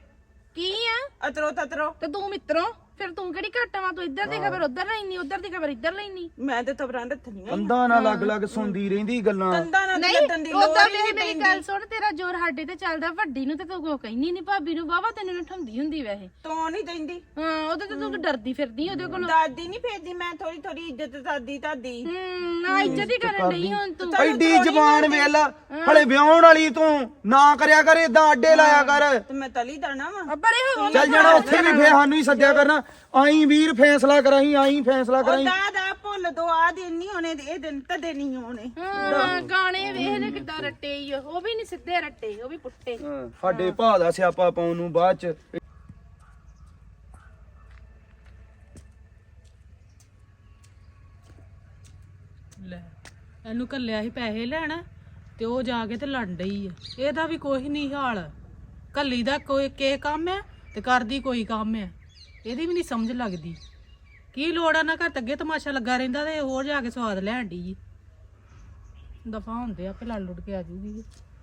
ਕੀ ਆ? ਅਤਰੋ ਤਤਰੋ। ਤੇ ਤੂੰ ਮਿੱਤਰੋ? ਫਿਰ ਤੂੰ ਕਿਹੜੀ ਘੱਟ ਵਾ? ਤੂੰ ਇੱਧਰ ਦੀ ਖਬਰ ਉੱਧਰ ਲੈਣੀ ਉੱਧਰ ਦੀ ਖਬਰ ਇੱਧਰ ਲੈਣੀ ਮੈਂ ਤੇ ਤਬਰਾਂ ਰੱਖਣੀਆਂ ਕੰਧਾਂ ਨਾਲ ਲੱਗ ਲੱਗ ਸੁਣਦੀ ਰਹਿੰਦੀ ਗੱਲਾਂ। ਕੰਦਾ ਨਾ ਨਹੀਂ ਲੱਦਣ ਦੀ ਲੋੜ ਹੀ ਨਹੀਂ ਮੇਰੀ ਗੱਲ ਸੁਣ ਤੇਰਾ ਜ਼ੋਰ ਸਾਡੇ ਤੇ ਚੱਲਦਾ ਵੱਡੀ ਨੂੰ ਤੇ ਤੂੰ ਕੋ ਕਹਿੰਦੀ ਨਹੀਂ ਭਾਬੀ ਨੂੰ ਵਾਵਾ ਤੈਨੂੰ ਨਠਾਉਂਦੀ ਹੁੰਦੀ ਵੈਸੇ। ਤੂੰ ਨਹੀਂ ਦਿੰਦੀ। ਹਾਂ ਉਹਦੇ ਤੇ ਤੂੰ ਡਰਦੀ ਫਿਰਦੀ ਉਹਦੇ ਕੋਲ। ਦਾਦੀ ਨਹੀਂ ਫੇਰਦੀ ਮੈਂ ਥੋੜੀ ਥੋੜੀ ਇੱਜ਼ਤ ਦਾਦੀ ਤਾਦੀ ਹੂੰ ਨਾ ਇੱਜ਼ਤ ਹੀ ਕਰਨ ਡਈ ਹੁਣ ਤੂੰ। ਐਡੀ ਜ਼ਬਾਨ ਵੇਲ ਹਲੇ ਵਿਆਹਣ ਵਾਲੀ ਤੂੰ ਨਾ ਕਰਿਆ ਕਰ ਇਦਾਂ ਅੱਡੇ ਲਾਇਆ ਕਰ। ਤੇ ਮੈਂ ਤਲੀ ਦਾਣਾ ਵਾ। ਪਰੇ ਹੋ ਚੱਲ ਜਾਣਾ ਉੱਥੇ ਵੀ ਫੇਰ ਸਾਨੂੰ ਹੀ ਸੱਦਿਆ ਕਰਨਾ। ਆਈ ਵੀਰ ਫੈਸਲਾ ਕਰਾਈ ਆਈ ਫੈਸਲਾ ਉਹ ਕਰਾਈ ਦਾ ਦਾ ਭੁੱਲ ਦੋ ਆ ਦਿਨ ਨਹੀਂ ਹੋਣੇ ਇਹ ਦਿਨ ਕਦੇ ਨਹੀਂ ਹੋਣੇ। ਹਾਂ ਗਾਣੇ ਵੇਖ ਲੈ ਕਿੱਦਾਂ ਰੱਟੇ ਈ ਓ। ਉਹ ਵੀ ਨਹੀਂ ਸਿੱਧੇ ਰੱਟੇ ਉਹ ਵੀ ਪੁੱਟੇ। ਹਾਂ, ਸਾਡੇ ਭਾ ਦਾ ਸਿਆਪਾ ਪਾਉਣ ਨੂੰ ਬਾਅਦ ਚ। ਲੈ ਇਹਨੂੰ ਕੱਲਿਆ ਸੀ ਪੈਸੇ ਲੈਣ ਤੇ ਉਹ ਜਾ ਕੇ ਤੇ ਲੜ ਡਈ ਆ। ਇਹਦਾ ਵੀ ਕੋਈ ਨਹੀਂ ਹਾਲ। ਕੱਲੀ ਦਾ ਕੋਈ ਕੇ ਕੰਮ ਆ ਤੇ ਕਰਦੀ ਕੋਈ ਕੰਮ ਆ। ਇਹਦੀ ਵੀ ਨਹੀਂ ਸਮਝ ਲੱਗਦੀ। ਕੀ ਲੋੜ ਆ ਨਾ ਘਰ ਅੱਗੇ ਤਮਾਸ਼ਾ ਲੱਗਾ ਰਹਿੰਦਾ ਤੇ ਹੋਰ ਜਾ ਕੇ ਸਵਾਦ ਲੈਣ ਡਈ ਦਫਾ ਹੁੰਦੇ ਆਪੇ ਲੜ ਲੁੜ ਕੇ ਆ ਜੂਗੀ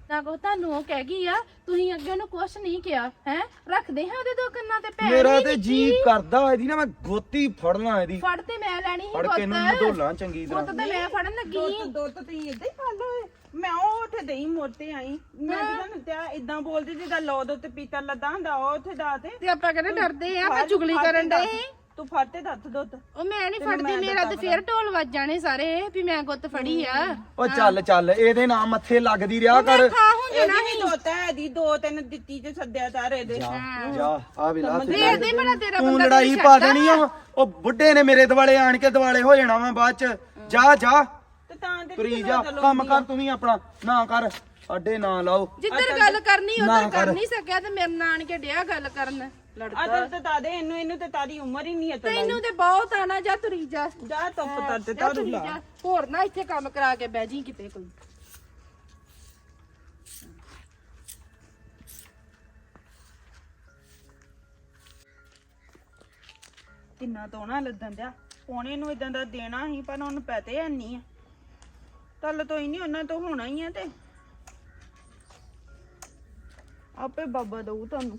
ਨਾ ਕੋ ਤੁਹਾਨੂੰ ਉਹ ਕਹਿ ਗਈ ਆ ਤੁਸੀਂ ਅੱਗੇ ਨੂੰ ਕੁਛ ਨਹੀਂ ਕਿਹਾ ਹੈ? ਰੱਖਦੇ ਹਾਂ ਉਹਦੇ ਦੋ ਕੰਨਾਂ ਤੇ ਪੈਰ ਮੇਰਾ ਤੇ ਜੀ ਕਰਦਾ ਇਹਦੀ ਨਾ ਮੈਂ ਗੋਤੀ ਫੜਨਾ ਇਹਦੀ। ਫੜ ਤੇ ਮੈਂ ਲੈਣੀ ਸੀ ਫੜ ਕੇ ਇਹਨੂੰ ਮਧੋਲਾਂ ਚੰਗੀ ਤਰ੍ਹਾਂ। ਪੁੱਤ ਤੇ ਮੈਂ ਫੜਨ ਲੱਗੀ। ਦੋ ਤਾਂ ਤੁਸੀਂ ਇਦਾਂ ਹੀ ਖਾ ਲਓ ਮੈਂ ਉਹ ਉੱਥੇ ਦਹੀਂ ਮੋਤੇ ਆਈ। ਮੈਂ ਕਿਹਾ ਨੂੰ ਤੇ ਇਦਾਂ ਬੋਲਦੀ ਜਿੱਦਾਂ ਲੋ ਦੋ ਤੇ ਪੀਤਾ ਲੱਦਾ ਹੁੰਦਾ ਉਹ ਉੱਥੇ ਦਾ। ਤੇ ਤੇ ਆਪਾਂ ਕਹਿੰਦੇ ਡਰਦੇ ਆ ਆਪਾਂ ਚੁਗਲੀ ਕਰਨ ਤੇ ਦੱਸ। ਤੂੰ ਦੱਸ ਦੁੱਧ। ਉਹ ਮੈਂ ਨਹੀਂ ਫੜਦੀ ਮੇਰਾ ਤੇ ਫੇਰ ਢੋਲ ਵੱਜ ਜਾਣੇ ਸਾਰੇ ਵੀ ਮੈਂ ਗੁੱਤ ਫੜੀ ਆ। ਉਹ ਚੱਲ ਚੱਲ ਇਹਦੇ ਨਾਲ ਮੱਥੇ ਲੱਗਦੀ ਰਿਹਾ ਕਰ। ਖਾ ਹੁਣ ਇਹਦੀ ਵੀ ਦੋਤਾ ਹੈ ਦੀ ਦੋ ਤਿੰਨ ਦਿੱਤੀ ਤੇ ਸੱਦਿਆ ਤਾਰੇ ਦੇ। ਜਾ ਆ ਵੇਲਾ ਵੇਖਦੇ ਬੜਾ ਤੇਰਾ ਤੂੰ ਬੰਦਾ ਲੜਾਈ ਪਾ ਦੇਣੀ ਆ। ਉਹ ਬੁੱਢੇ ਨੇ ਮੇਰੇ ਦਿਵਾਲੇ ਆਣ ਕੇ ਦਿਵਾਲੇ ਹੋ ਜਾਣਾ ਵਾ ਬਾਅਦ ਚ। ਜਾ ਜਾ। ਤੇ ਤਾਂ ਦੇ ਤੁਰੀ ਜਾ ਕੰਮ ਕਰ ਤੂੰ ਵੀ ਆਪਣਾ। ਨਾ ਕਰ ਸਾਡੇ ਨਾਂ ਲਾਓ। ਜਿੱਧਰ ਗੱਲ ਕਰਨੀ ਉਧਰ ਕਰ। ਨਹੀਂ ਸਕਿਆ ਤੇ ਮੇਰੇ ਨਾਲ ਆਣ ਕੇ ਡਿਆ ਗੱਲ ਕਰਨ। ਅਦਰ ਤੇ ਤਾਦੇ ਇਹਨੂੰ ਇਹਨੂੰ ਤੇ ਤਾਦੀ ਉਮਰ ਹੀ ਨਹੀਂ ਹੈ ਤੇ ਤੈਨੂੰ ਤੇ ਬਹੁਤ ਆਣਾ ਜਾ ਤੁਰੀ ਜਾ। ਜਾ ਧੁੱਪ ਤਰ ਤੇ ਜਾ ਤਾਰੂ ਤੁਰੀ ਜਾ। ਹੋਰ ਨਾ ਇੱਥੇ ਕੰਮ ਕਰਾ ਕੇ ਬਹਿ ਜੀ ਕਿਤੇ ਕੋਈ। ਕਿੰਨਾ ਤੋਣਾ ਲੱਦਣ ਦਿਆ। ਪੋਣੇ ਨੂੰ ਇਦਾਂ ਦਾ ਦੇਣਾ ਸੀ ਪਰ ਉਹਨੂੰ ਪੈਤੇ ਹੈ ਨਹੀਂ ਆ। ਤਲ ਤੋਂ ਹੀ ਨਹੀਂ ਉਹਨਾਂ ਤੋਂ ਹੋਣਾ ਹੀ ਆ ਤੇ। ਆਪੇ ਬਾਬਾ ਦਊ ਤੁਹਾਨੂੰ।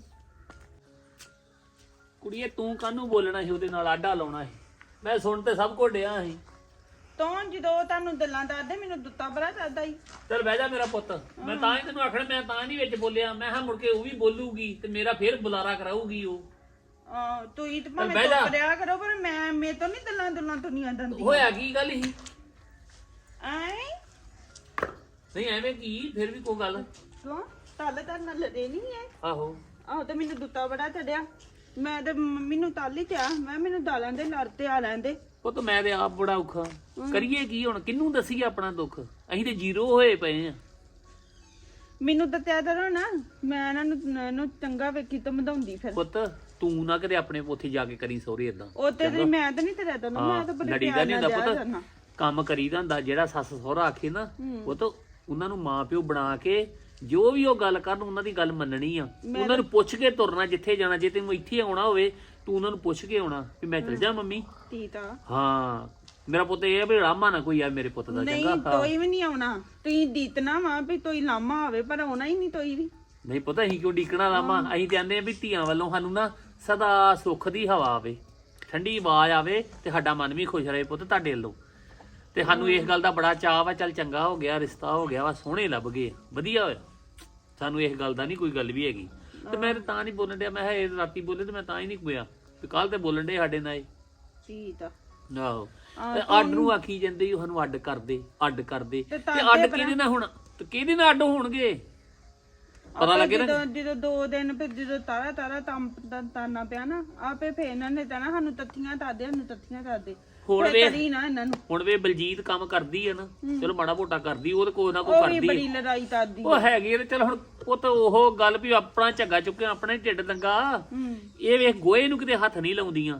ਕੁੜੀਏ ਤੂੰ ਕਾਹਨੂੰ ਬੋਲਣਾ ਸੀ ਉਹਦੇ ਨਾਲ? ਆਡਾ ਲਾਉਣਾ ਸੀ। ਮੈਂ ਸੁਣ ਤੇ ਸਭ ਕੋ ਡਿਆ ਸੀ। ਤੋਂ ਜਦੋਂ ਤੁਹਾਨੂੰ ਗੱਲਾਂ ਦੱਸਦੇ ਮੈਨੂੰ ਦੁੱਤਾ ਬੜਾ ਕਰਦਾ ਹੀ ਚੱਲ ਬਹਿ ਜਾ ਮੇਰਾ ਪੁੱਤ। ਮੈਂ ਤਾਂ ਹੀ ਤੈਨੂੰ ਆਖਣ ਮੈਂ ਤਾਂ ਨਹੀਂ ਵਿੱਚ ਬੋਲਿਆ। ਮੈਂ ਹਾਂ ਮੁੜ ਕੇ ਉਹ ਵੀ ਬੋਲੂਗੀ ਤੇ ਮੇਰਾ ਫੇਰ ਬੁਲਾਰਾ ਕਰਾਊਗੀ ਉਹ। ਆ ਤੁਸੀਂ ਤਾਂ ਭਾਵੇਂ ਬਹਿ ਜਾ। ਚੁੱਪ ਰਿਹਾ ਕਰੋ ਪਰ ਮੈਂ ਮੇ ਤੋਂ ਨਹੀਂ ਦਲਾਂ ਦੁਲਾਂ ਦੁਨੀਆ ਦੰਦੀ ਹੋਇਆ ਕੀ ਗੱਲ ਸੀ? ਐ? ਨਹੀਂ ਐਵੇਂ ਕੀ? ਫਿਰ ਵੀ ਕੋਈ ਗੱਲ। ਕਿਉਂ? ਤਲ ਤਾਂ ਨਾਲ ਲੜੇ ਨਹੀਂ ਐ ਆਹੋ। ਆਹੋ ਤੇ ਮੈਨੂੰ ਦੁੱਤਾ ਬੜਾ ਚੜਿਆ। ਮੈਂ ਤੇ ਮੰਮੀ ਨੂੰ ਤਲ ਹੀ ਤਿਆ ਮੈਂ ਮੈਨੂੰ ਦਾਲਾਂ ਦੇ ਲੜ ਤੇ ਆ ਲੈਂਦੇ ਉਹ ਤਾਂ ਮੈਂ ਤੇ ਆਪ ਬੜਾ ਔਖਾ। ਕਰੀਏ ਕੀ ਹੁਣ? ਕਿੰਨੂੰ ਦਸੀਏ ਆਪਣਾ ਦੁੱਖ? ਅਸੀਂ ਤੇ ਜ਼ੀਰੋ ਹੋਏ ਪਏ ਆ। ਮੈਨੂੰ ਦੱਤਿਆ ਕਰੋ ਨਾ ਮੈਂ ਇਹਨਾਂ ਨੂੰ ਇਹਨੂੰ ਚੰਗਾ ਵੇਖੀ ਤਾਂ ਮਧਾਉਂਦੀ ਫਿਰ। ਪੁੱਤ ਤੂੰ ਨਾ ਕਦੇ ਆਪਣੇ ਉੱਥੇ ਜਾ ਕੇ ਕਰੀ ਸਹੁਰੇ ਇਦਾਂ ਉੱਤੇ ਤੇ ਮੈਂ ਤਾਂ ਨਹੀਂ ਤੇਰਾ ਤਾਂ ਮੈਂ ਤਾਂ ਬੜੇ ਲੜੀਦਾ ਪਿਆਰ ਨਹੀਂ ਨਾਲ ਹੁੰਦਾ ਵਿਆਹ ਪੁੱਤ। ਕਰਨਾ। ਕੰਮ ਕਰੀਦਾ ਹੁੰਦਾ ਜਿਹੜਾ ਸੱਸ ਸਹੁਰਾ ਆਖੇ ਨਾ ਉਹ ਤਾਂ ਉਹਨਾਂ ਨੂੰ ਮਾਂ ਪਿਓ ਬਣਾ ਕੇ ਜੋ ਵੀ ਉਹ ਗੱਲ ਕਰਨ ਉਹਨਾਂ ਦੀ ਗੱਲ ਮੰਨਣੀ ਆ। ਉਹਨਾਂ ਨੂੰ ਪੁੱਛ ਕੇ ਤੁਰਨਾ ਜਿੱਥੇ ਜਾਣਾ ਜੇ ਤੈਨੂੰ ਇੱਥੇ ਆਉਣਾ ਹੋਵੇ ਤੂੰ ਉਹਨਾਂ ਨੂੰ ਪੁੱਛ ਕੇ ਆਉਣਾ ਵੀ ਮੈਂ ਚਲ ਜਾ ਮੰਮੀ। ਤੀ ਤਾਂ ਹਾਂ। ਮੇਰਾ ਪੁੱਤ ਇਹ ਆ ਵੀ ਰਾਮਾ ਨਾ ਕੋਈ ਆ ਮੇਰੇ ਪੁੱਤ ਦਾ ਨਹੀਂ ਚੰਗਾ। ਤੋਈ ਵੀ ਨਹੀਂ ਆਉਣਾ। ਤੁਸੀਂ ਦੀਤਨਾ ਵਾ ਵੀ ਤੋਈ ਲਾਮਾ ਆਵੇ ਪਰ ਆਉਣਾ ਹੀ ਨਹੀਂ ਤੋਈ ਵੀ। ਨਹੀਂ ਪਤਾ ਅਸੀਂ ਕਿਉਂ ਡੀਕਣਾ ਰਾਮਾ ਅਸੀਂ ਤੇ ਆਂਦੇ ਆ ਵੀ ਧੀਆਂ ਵੱਲੋਂ ਸਾਨੂੰ ਨਾ ਸਦਾ ਸੁੱਖ ਦੀ ਹਵਾ ਆਵੇ ਠੰਡੀ ਆਵਾਜ਼ ਆਵੇ ਤੇ ਸਾਡਾ ਮਨ ਵੀ ਖੁਸ਼ ਰਹੇ ਪੁੱਤ ਤੁਹਾਡੇ ਵੱਲੋਂ। ਤੇ ਸਾਨੂੰ ਇਸ ਗੱਲ ਦਾ ਬੜਾ ਚਾਅ ਵਾ ਚੱਲ ਚੰਗਾ ਹੋ ਗਿਆ ਰਿਸ਼ਤਾ ਹੋ ਗਿਆ ਵਾ ਸੋਹਣੇ ਲੱਭ ਗਏ ਵਧੀਆ ਹੋਇਆ। ਸਾਨੂੰ ਇਸ ਗੱਲ ਦਾ ਨਹੀਂ ਕੋਈ ਗੱਲ ਵੀ ਹੈਗੀ। ਤੇ ਮੈਂ ਤੇ ਤਾਂ ਨਹੀਂ ਬੋਲਣ ਡਿਆ ਮੈਂ ਕਿਹਾ ਇਹ ਰਾਤੀ ਬੋਲੇ ਤੇ ਮੈਂ ਤਾਂ ਹੀ ਨਹੀਂ ਕੁਆ ਤੇ ਕੱਲ ਤੇ ਬੋਲਣ ਡੇ ਸਾਡੇ ਨਾਲ ਇਹ। ਤੀ ਤਾਂ ਆਹੋ। ਤੇ ਅੱਡ ਨੂੰ ਆਖੀ ਜਾਂਦੇ ਹੀ ਸਾਨੂੰ ਅੱਡ ਕਰਦੇ ਅੱਡ ਕਰਦੇ ਤੇ ਤੇ ਤਾਂ ਅੱਡ ਕਿਹਦੇ ਨਾਲ? ਹੁਣ ਤੇ ਕਿਹਦੇ ਨਾਲ ਅੱਡ ਹੋਣਗੇ? ਪਤਾ ਲੱਗੇ ਨਾ? ਜਦੋਂ ਜਦੋਂ ਦੋ ਦਿਨ ਫਿਰ ਜਦੋਂ ਤਾਰਾ ਤਾਰਾ ਤੰਮ ਤਾਂ ਤਾਨਾ ਪਿਆ ਨਾ ਆਪੇ ਫੇਰ ਇਹਨਾਂ ਨੇ ਤਾਂ ਨਾ ਸਾਨੂੰ ਤੱਥੀਆਂ ਤਾਦੇ ਸਾਨੂੰ ਤੱਥੀਆਂ ਤਾਦੇ ਹੁਣ ਫਿਰ ਵੇ ਕਰੀ ਨਾ ਇਹਨਾਂ ਨੂੰ। ਹੁਣ ਵੇ ਬਲਜੀਤ ਕੰਮ ਕਰਦੀ ਆ ਨਾ ਚਲੋ ਮਾੜਾ ਮੋਟਾ ਕਰਦੀ ਉਹ ਤੇ ਕੋਈ ਨਾ ਕੋਈ ਉਹ ਵੀ ਕਰਦੀ ਬੜੀ ਆ। ਲੜਾਈ ਤਾਦੀ ਉਹ ਹੈਗੀ ਆ ਤੇ ਚਲ ਹੁਣ ਉਹ ਤਾਂ ਉਹ ਗੱਲ ਵੀ ਆਪਣਾ ਝੱਗਾ ਚੁੱਕਿਆ ਆਪਣੇ ਢਿੱਡ ਦੰਗਾ। ਹੂੰ। ਇਹ ਵੇਖ ਗੋਏ ਨੂੰ ਕਿਤੇ ਹੱਥ ਨਹੀਂ ਲਾਉਂਦੀਆਂ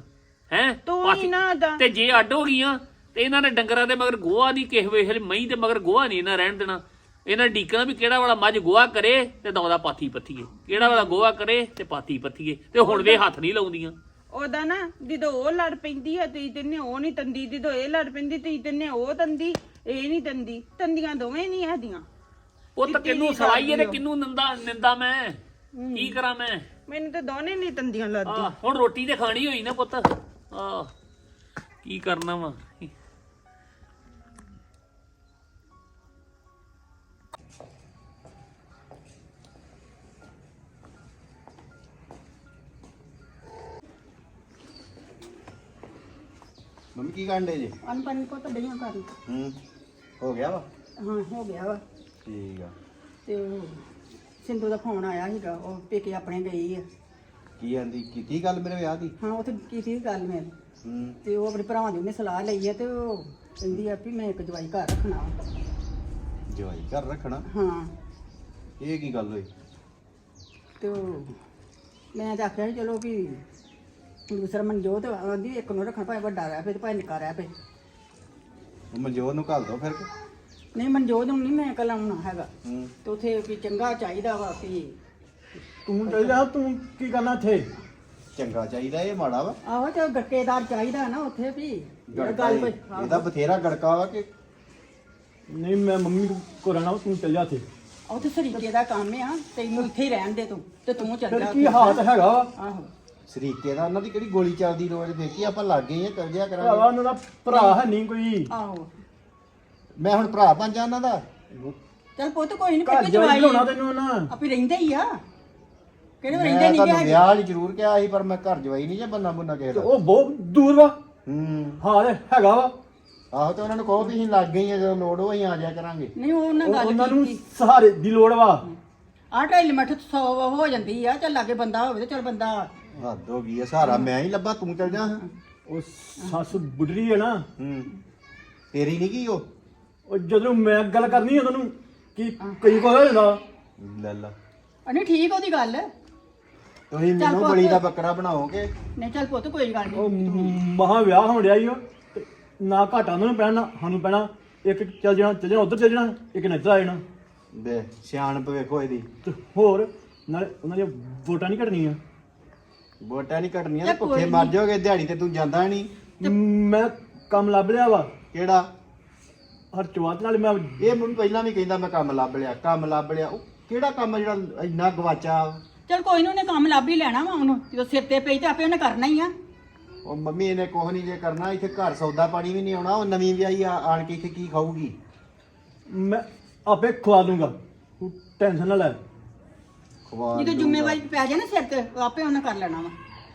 ਹੈ? ਤੂੰ ਹੀ ਨਾ ਦਾ ਤੇ ਜੇ ਅੱਡ ਹੋ ਗਈਆਂ ਤੇ ਇਹਨਾਂ ਨੇ ਡੰਗਰਾਂ ਦੇ ਮਗਰ ਗੋਹਾ ਨਹੀਂ ਕਿਸੇ ਵੇਲੇ ਮਹੀਂ ਦੇ ਮਗਰ ਗੋਹਾ ਨਹੀਂ ਇਹਨਾਂ ਰਹਿਣ ਦੇਣਾ। ਇਹਨਾਂ ਡੀਕਣਾ ਵੀ ਕਿਹੜਾ ਵਾਲਾ ਮੱਝ ਗੋਹਾ ਕਰੇ ਤੇ ਦੌਦਾ ਪਾਥੀ ਪੱਥੀਏ। ਕਿਹੜਾ ਵਾਲਾ ਗੋਹਾ ਕਰੇ ਤੇ ਪਾਥੀ ਪੱਥੀਏ। ਤੇ ਹੁਣ ਵੇ ਹੱਥ ਨਹੀਂ ਲਾਉਂਦੀਆਂ। ਉਹਦਾ ਨਾ ਜਦੋਂ ਉਹ ਲੜ ਪੈਂਦੀ ਹੈ ਤੁਸੀਂ ਤੈਨੇ ਉਹ ਨਹੀਂ ਤੰਦੀ ਜਦੋਂ ਇਹ ਲੜ ਪੈਂਦੀ ਤੁਸੀਂ ਤੈਨੇ ਉਹ ਤੰਦੀ ਇਹ ਨਹੀਂ ਤੰਦੀ। ਤੰਦੀਆਂ ਦੋਵੇਂ ਨਹੀਂ ਹੈਦੀਆਂ ਉਹ ਤਾਂ ਕਿੰਨੂੰ ਸਵਾਈਏ ਤੇ ਕਿੰਨੂੰ ਨਿੰਦਾ ਨਿੰਦਾ ਮੈਂ? ਕੀ ਕਰਾਂ ਮੈਂ? ਮੈਨੂੰ ਤਾਂ ਦੋਨੇ ਨਹੀਂ ਤੰਦੀਆਂ ਲੱਗਦੀਆਂ। ਆ ਹੁਣ ਰੋਟੀ ਤੇ ਖਾਣੀ ਹੋਈ ਨਾ ਪੁੱਤ। ਆ ਕੀ ਕਰਨਾ ਵਾ? ਮੰਮੀ ਕੀ ਕਰਨ ਦੇ ਜੀ? ਅਨਪਨ ਕੋ ਤਾਂ ਡਈਆਂ ਕਰਨ ਹੂੰ ਹੋ ਗਿਆ ਵਾ? ਹਾਂ ਹੋ ਗਿਆ ਵਾ। ਠੀਕ ਆ। ਤੇ ਉਹ ਸਿੰਧੂ ਦਾ ਫੋਨ ਆਇਆ ਸੀਗਾ ਉਹ ਪੇਕੇ ਆਪਣੇ ਗਈ ਆ। ਕੀ ਆਂਦੀ ਕੀਤੀ ਗੱਲ ਮੇਰੇ ਵਿਆਹ ਦੀ? ਹਾਂ ਉੱਥੇ ਕੀਤੀ ਸੀ ਗੱਲ ਹੂੰ। ਤੇ ਉਹ ਆਪਣੇ ਭਰਾਵਾਂ ਦੀ ਉਹਨੇ ਸਲਾਹ ਲਈ ਆ ਤੇ ਉਹ ਕਹਿੰਦੀ ਆ ਵੀ ਮੈਂ ਇੱਕ ਜਵਾਈ ਘਰ ਰੱਖਣਾ ਵਾ। ਜਵਾਈ ਘਰ ਰੱਖਣਾ? ਹਾਂ। ਇਹ ਕੀ ਗੱਲ ਹੋਈ? ਤੇ ਉਹ ਮੈਂ ਤਾਂ ਆਖਿਆ ਸੀ ਚਲੋ ਵੀ ਦੂਸਰਾ ਮਨਜੋਤ ਆਂਦੀ ਇੱਕ ਨੂੰ ਰੱਖਣਾ ਭਾਵੇਂ ਵੱਡਾ ਰਹਿ ਪਏ ਤੇ ਭਾਵੇਂ ਨਿੱਕਾ ਰਹਿ ਪਏ। ਉਹ ਮਨਜੋਤ ਨੂੰ ਘੱਲ ਦੋ ਫਿਰ। ਕੇ। ਨਹੀਂ ਮਨਜੋਤ ਨੂੰ ਨਹੀਂ ਮੈਂ ਕਲਾਉਣਾ ਹੈਗਾ। ਹੂੰ। ਤੇ ਉੱਥੇ ਵੀ ਚੰਗਾ ਚਾਹੀਦਾ ਵਾ ਵੀ ਤੂੰ ਚੱਲਿਆ ਤੂੰ ਕੀ ਕਰਨਾ ਇੱਥੇ? ਚੰਗਾ ਚਾਹੀਦਾ ਇਹ ਮਾੜਾ ਵਾ। ਆਹੋ ਤੇ ਗੱਟੇਦਾਰ ਚਾਹੀਦਾ ਨਾ ਉੱਥੇ ਵੀ। ਗੜਕਾ ਗੱਲ ਇਹ- ਕੋਈ ਇਹਦਾ ਬਥੇਰਾ ਗੜਕਾ ਵਾ ਕਿ ਨਹੀਂ ਮੈਂ ਮੰਮੀ ਕੋ ਰਹਿਣਾ ਤੂੰ ਚੱਲ ਜਾ ਇੱਥੇ। ਉੱਥੇ ਸਰੀਕੇ ਦਾ ਕੰਮ ਆ ਤੈਨੂੰ ਇੱਥੇ ਹੀ ਰਹਿਣ ਦੇ ਤੂੰ ਤੇ ਤੂੰ ਚੱਲ ਫਿਰ ਜਾ ਕੀ ਹਾਲਤ ਹੈਗਾ ਵਾ? ਆਹੋ। ਸਰੀਕੇ ਦਾ ਉਹਨਾਂ ਦੀ ਕਿਹੜੀ ਗੋਲੀ ਚੱਲਦੀ ਰੋਜ਼? ਦੇਖੀ ਆਪਾਂ ਲੱਗ ਗਏ ਆ ਚੱਲ ਜਿਆ ਭਰਾਵਾ ਕਰਾਂਗੇ ਉਹਨਾਂ ਦਾ ਭਰਾ ਹੈ ਨਹੀਂ ਕੋਈ। ਆਹੋ। ਮੈਂ ਹੁਣ ਭਰਾ ਬਣ ਜਾ ਉਹਨਾਂ ਦਾ। ਚੱਲ ਪੁੱਤ ਕੋਈ ਨਹੀਂ ਘਰ ਜਵਾਈ ਜਵਾਈ। ਲਾਉਣਾ ਤੈਨੂੰ ਨਾ ਆਪੇ ਰਹਿੰਦੇ ਹੀ ਆ। ਕਿਹੜੇ ਰਹਿੰਦੇ ਮੈਂ ਨਹੀਂ ਤੁਹਾਨੂੰ ਗਏ ਵਿਆਹ ਲਈ ਜ਼ਰੂਰ ਕਿਹਾ ਸੀ ਪਰ ਮੈਂ ਘਰ ਜਵਾਈ ਨਹੀਂ ਜਾਂ ਬੰਨਾ ਬੁੰਨਾ ਕਿਸੇ ਦਾ। ਉਹ ਬਹੁਤ ਦੂਰ ਵਾ। ਹੂੰ। ਹਾਲ ਹੈਗਾ ਵਾ। ਆਹੋ ਤੇ ਉਹਨਾਂ ਨੂੰ ਕਹੋ ਵੀ ਅਸੀਂ ਲੱਗ ਗਏ ਜਦੋਂ ਲੋੜ ਹੋਈ ਆ ਜਾਇਆ ਕਰਾਂਗੇ। ਨਹੀਂ ਉਹ ਉਹਨਾਂ ਉਹ- ਗੱਲ ਉਹਨਾਂ ਨੂੰ ਕੀਤੀ। ਸਹਾਰੇ ਦੀ ਲੋੜ ਵਾ। ਆ ਢਾਈ ਮਿੰਟ ਸੌ ਹੋ ਜਾਂਦੀ ਆ ਚੱਲ ਲਾਗੇ ਬੰਦਾ ਹੋਵੇ ਤੇ ਚੱਲ ਬੰਦਾ। ਹੱਦ ਹੋ ਗਈ ਆ ਸਹਾਰਾ ਮੈਂ ਹੀ ਲੱਭਾ ਤੂੰ ਚੱਲ ਜਾ। ਉਹ ਸੱਸ ਬੁੱਢੀ ਹੈ ਨਾ। ਹੂੰ। ਤੇਰੀ ਨਹੀਂ ਕੀ ਉਹ? ਉਹ ਜਦੋਂ ਮੈਂ ਗੱਲ ਕਰਨੀ ਉਹਨਾਂ ਨੂੰ ਕੀ ਕਈ ਕੋ ਹੋ ਜਾਂਦਾ ਲੈ ਲਾ। ਨਹੀਂ ਠੀਕ ਉਹਦੀ ਗੱਲ। ਤੁਸੀਂ ਚੱਲ ਮੈਨੂੰ। ਬਲੀ ਦਾ ਬੱਕਰਾ ਬਣਾਓਗੇ? ਨਹੀਂ ਚੱਲ ਪੁੱਤ ਕੋਈ ਗੱਲ ਉਹ ਨਹੀਂ। ਮਹਾ ਵਿਆਹ ਹੋਣ ਡਿਆ ਈ ਤੇ ਨਾ ਘਾਟਾ ਉਹਨਾਂ ਨੂੰ ਪੈਣਾ ਨਾ ਸਾਨੂੰ ਪੈਣਾ। ਇੱਕ ਚੱਲ ਜਾਣਾ ਚੱਲ ਜਾਣਾ ਉਧਰ ਚੱਲ ਜਾਣਾ ਇੱਕ ਨੇ ਇੱਧਰ ਆ ਜਾਣਾ। ਦੇ ਸਿਆਣਪ ਵੇਖੋ ਇਹਦੀ। ਤੇ ਹੋਰ ਨਾਲੇ ਉਹਨਾਂ ਦੀਆਂ ਵੋਟਾਂ ਨਹੀਂ ਘਟਣੀਆਂ। ਵੋਟਾਂ ਨਹੀਂ ਕੱਟਣੀਆਂ ਤੇ ਭੁੱਖੇ ਮਰ ਜਾਓਗੇ ਦਿਹਾੜੀ ਤੇ ਤੂੰ ਜਾਂਦਾ ਨਹੀਂ ਮੈਂ ਕੰਮ ਲੱਭ ਲਿਆ ਵਾ। ਕਿਹੜਾ? ਹਰ ਚਵਾਤ ਨਾਲ ਮੈਂ ਇਹ ਮੈਨੂੰ ਪਹਿਲਾਂ ਵੀ ਕਹਿੰਦਾ ਮੈਂ ਕੰਮ ਲੱਭ ਲਿਆ ਕੰਮ ਲੱਭ ਲਿਆ। ਉਹ ਕਿਹੜਾ ਕੰਮ ਜਿਹੜਾ ਇੰਨਾ ਗਵਾਚਾ? ਚੱਲ ਕੋਈ ਨਹੀਂ ਉਹਨੇ ਕੰਮ ਲੱਭ ਹੀ ਲੈਣਾ ਵਾ ਉਹਨੂੰ। ਜਦੋਂ ਸਿਰ ਤੇ ਪਈ ਤੇ ਆਪੇ ਉਹਨੇ ਕਰਨਾ ਹੀ ਆ। ਉਹ ਮੰਮੀ ਇਹਨੇ ਕੁਛ ਨਹੀਂ ਜੇ ਕਰਨਾ ਇੱਥੇ ਘਰ ਸੌਦਾ ਪਾਣੀ ਵੀ ਨਹੀਂ ਆਉਣਾ ਉਹ ਨਵੀਂ ਵਿਆਹੀ ਆ ਆਣ ਕੇ ਇੱਥੇ ਕੀ ਖਾਊਗੀ? ਮੈਂ ਆਪੇ ਖਵਾ ਦੂੰਗਾ। ਤੂੰ ਟੈਨਸ਼ਨ ਨਾ ਲੈ। ਖਵਾ ਜਦੋਂ। ਜ਼ਿੰਮੇਵਾਰੀ ਪੈ ਜਾਏ ਨਾ ਸਿਰ ਤੇ ਉਹ ਆਪੇ ਉਹਨੇ ਕਰ ਲੈਣਾ ਵਾ।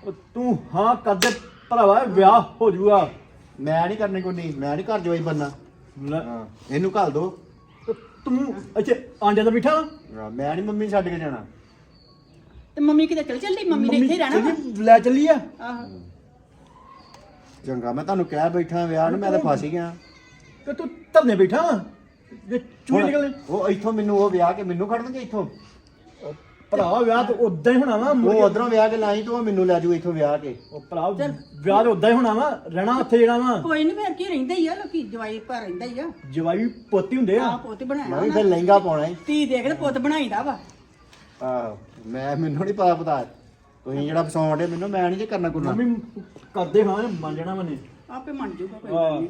ਉਹ ਤੂੰ ਹਾਂ ਕਰਦੇ ਭਰਾਵਾ ਵਿਆਹ ਹੋ ਜਾਊਗਾ ਮੈਂ ਨਹੀਂ ਕਰਨੀ ਕੋਈ ਨਹੀਂ ਮੈਂ ਨਹੀਂ ਘਰ ਜਵਾਈ ਬੰਨਾ ਲੈ, ਹਾਂ ਇਹਨੂੰ ਘੱਲ ਦੋ। ਤੇ ਇੱਥੇ ਆਂਡਿਆਂ ਦਾ ਬਿਠਾ ਹਾਂ, ਮੈਂ ਨਹੀਂ ਮੰਮੀ ਨੂੰ ਛੱਡ ਕੇ ਜਾਣਾ। ਤੇ ਮੰਮੀ ਕਿਤੇ ਚਲ ਚੱਲਦੀ ਮੰਮੀ ਨੇ ਇੱਥੇ ਹੀ ਰਹਿਣਾ ਵਾ। ਚੱਲੀ, ਲੈ ਚੱਲੀ ਆ। ਆਹੋ। ਚੰਗਾ ਮੈਂ ਤੁਹਾਨੂੰ ਕਹਿ ਬੈਠਾ ਵਿਆਹ ਨੂੰ ਮੈਂ ਤਾਂ ਫਸ ਹੀ ਗਿਆ। ਤੇ ਤੂੰ ਧਰਨੇ ਬੈਠਾ ਵਾ? ਜੇ ਚੂਹੇ ਹੁਣ ਨਿਕਲੇ ਉਹ ਇੱਥੋਂ ਮੈਨੂੰ ਉਹ ਵਿਆਹ ਕੇ ਮੈਨੂੰ ਖੜਨਗੇ ਇੱਥੋਂ? ਭਰਾ ਵਿਆਹ ਤਾਂ ਉਦਾਂ ਹੀ ਹੋਣਾ ਵਾ ਮੁੜ ਉਹ ਕੇ- ਉਧਰੋਂ ਵਿਆਹ ਕੇ ਲਾਈ ਤੋਂ ਉਹ ਮੈਨੂੰ ਲੈ ਜੂ ਇੱਥੋਂ ਵਿਆਹ ਕੇ। ਉਹ ਭਰਾ ਵਿਆਹ ਤਾਂ ਉਦਾਂ ਹੀ ਹੋਣਾ ਵਾ ਰਹਿਣਾ ਉੱਥੇ ਜਿਹੜਾ ਵਾ। ਕੋਈ ਨਹੀਂ ਫੇਰ ਕੀ ਰਹਿੰਦਾ ਹੀ ਆ ਲੋਕੀ ਜਵਾਈ ਘਰ ਰਹਿੰਦਾ ਹੀ ਆ। ਜਵਾਈ ਪੋਤੀ ਹੁੰਦੇ ਆ। ਆ ਪੁੱਤ ਮੈਂ ਬਣਾਇਆ ਫਿਰ ਲਹਿੰਗਾ ਪਾਉਣਾ ਈ। ਤੀ ਦੇਖ ਲੈ ਪੁੱਤ ਬਣਾਈਦਾ ਵਾ। ਆਹੋ ਮੈਂ ਮੈਨੂੰ ਨਹੀਂ ਪਤਾ ਪਤਾ। ਤੁਸੀਂ ਜਿਹੜਾ ਫਸਾਉਣ ਦੇ ਮੈਨੂੰ ਮੈਂ ਨਹੀਂ ਜੇ ਕਰਨਾ ਕੁਰਨਾ। ਮੰਮੀ ਕਰਦੇ ਹਾਂ ਮੰਨ ਜਾਣਾ ਮੈਨੇ। ਆਪੇ ਮੰਨ ਜੂਗਾ ਕੋਈ ਆ ਗੱਲ ਨਹੀਂ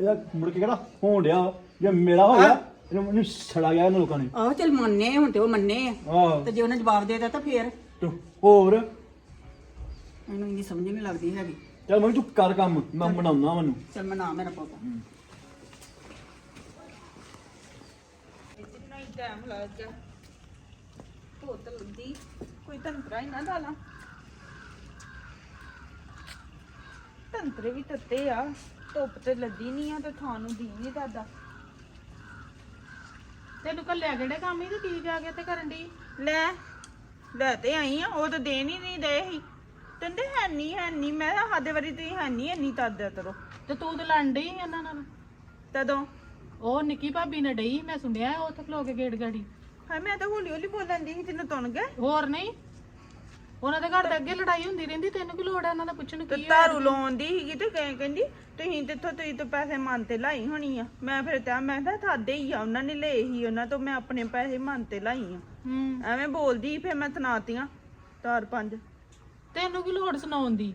ਇਹਦਾ ਮੁੜ ਕੇ ਕਿਹੜਾ ਹੋਣ ਡਿਆ ਜੇ ਮੇਰਾ ਹੋਇਆ। ਇਹਨੂੰ ਮੈਨੂੰ ਸੜਾ ਗਿਆ ਇਹਨਾਂ ਲੋਕਾਂ ਨੇ। ਆਹੋ ਚੱਲ ਮੰਨੇ ਹੁਣ ਤੇ ਉਹ ਮੰਨੇ ਆ। ਆਹ। ਤੇ ਜੇ ਉਹਨੇ ਜਵਾਬ ਦੇ ਦਿੱਤਾ ਤਾਂ ਫੇਰ। ਤੇ ਹੋਰ? ਇਹਨੂੰ ਇੰਨੀ ਸਮਝ ਨਹੀਂ ਲੱਗਦੀ ਹੈਗੀ। ਚੱਲ ਮੈਂ ਤੂੰ ਕਰ ਕੰਮ। ਮੈਂ ਬਣਾਉਣਾ ਮੈਨੂੰ ਚੱਲ ਮਨਾ ਮੇਰਾ ਪੁੱਤ। ਇਤਨਾ ਹੀ। ਟਾਈਮ ਲੱਗ ਗਿਆ ਧੋਤ ਲੱਦੀ ਕੋਈ ਤੰਤਰਾ ਹੀ ਨਾ ਡਾਲਾਂ ਤੰਤਰੇ ਵੀ ਤੱਤੇ ਆ। ਧੁੱਪ ਤੇ ਲੱਦੀ ਨਹੀਂ ਆ ਤੇ ਥਾਂ ਨੂੰ ਦੀ ਨਹੀਂ ਦਾਦਾ। ਤੈਨੂੰ ਕੱਲਿਆ ਕਿਹੜੇ ਕੰਮ ਹੀ ਤੇ ਕੀ ਜਾ ਕੇ ਤੇ ਕਰਨ ਦੀ ਲੈ ਲੈ ਤੇ ਆਈ ਆ ਉਹ ਤਾਂ ਦੇਣ ਹੀ ਨਹੀਂ ਦੇ ਸੀ। ਤੰਦੇ ਹੈ ਨਹੀਂ ਹੈ ਨਹੀਂ ਮੈਂ ਕਿਹਾ ਸਾਡੇ ਵਾਰੀ ਤੇ ਹੈ ਨਹੀਂ ਇੰਨੀ ਤਦ ਤਰੋ। ਤੇ ਤੂੰ ਤੇ ਲੜਨ ਡਈ ਇਹਨਾਂ ਨਾਲ? ਤਦੋਂ? ਉਹ ਨਿੱਕੀ ਭਾਬੀ ਨੇ ਡਈ ਮੈਂ ਸੁਣਿਆ ਉਹ ਉੱਥੇ ਖਲੋ ਕੇ ਗੇੜ ਗਾੜੀ। ਹਾਂ ਮੈਂ ਤਾਂ ਹੌਲੀ ਹੌਲੀ ਬੋਲਣ ਦੀ ਸੀ ਤੈਨੂੰ ਤੁਣ ਗਏ ਹੋਰ ਨਹੀਂ? ਉਹਨਾਂ ਦੇ ਘਰ ਦੇ ਅੱਗੇ ਲੜਾਈ ਹੁੰਦੀ ਰਹਿੰਦੀ ਤੈਨੂੰ ਕੀ ਲੋੜ ਹੈ ਉਹਨਾਂ ਦਾ ਪੁੱਛਣ ਤੇ ਕੀ ਹੈ ਤਾਰੂ ਲਾਉਣ ਦੀ ਸੀਗੀ ਤੇ ਕਹੇ ਕਹਿੰਦੀ ਤੁਸੀਂ ਤੇ ਇੱਥੋਂ ਤੁਸੀਂ ਤੋਂ ਪੈਸੇ ਮੰਨ ਤੇ ਲਾਈ ਹੋਣੀ ਆ? ਮੈਂ ਫਿਰ ਤਾਂ ਮੈਂ ਕਿਹਾ ਥਾਦੇ ਹੀ ਆ ਉਹਨਾਂ ਨੇ ਲਏ ਸੀ ਉਹਨਾਂ ਤੋਂ ਮੈਂ ਆਪਣੇ ਪੈਸੇ ਮੰਨ ਤੇ ਲਾਈ ਆ। ਹੂੰ। ਐਵੇਂ ਬੋਲਦੀ ਫਿਰ ਮੈਂ ਸੁਣਾਤੀਆਂ ਚਾਰ ਪੰਜ। ਤੈਨੂੰ ਕੀ ਲੋੜ ਸੁਣਾਉਣ ਦੀ?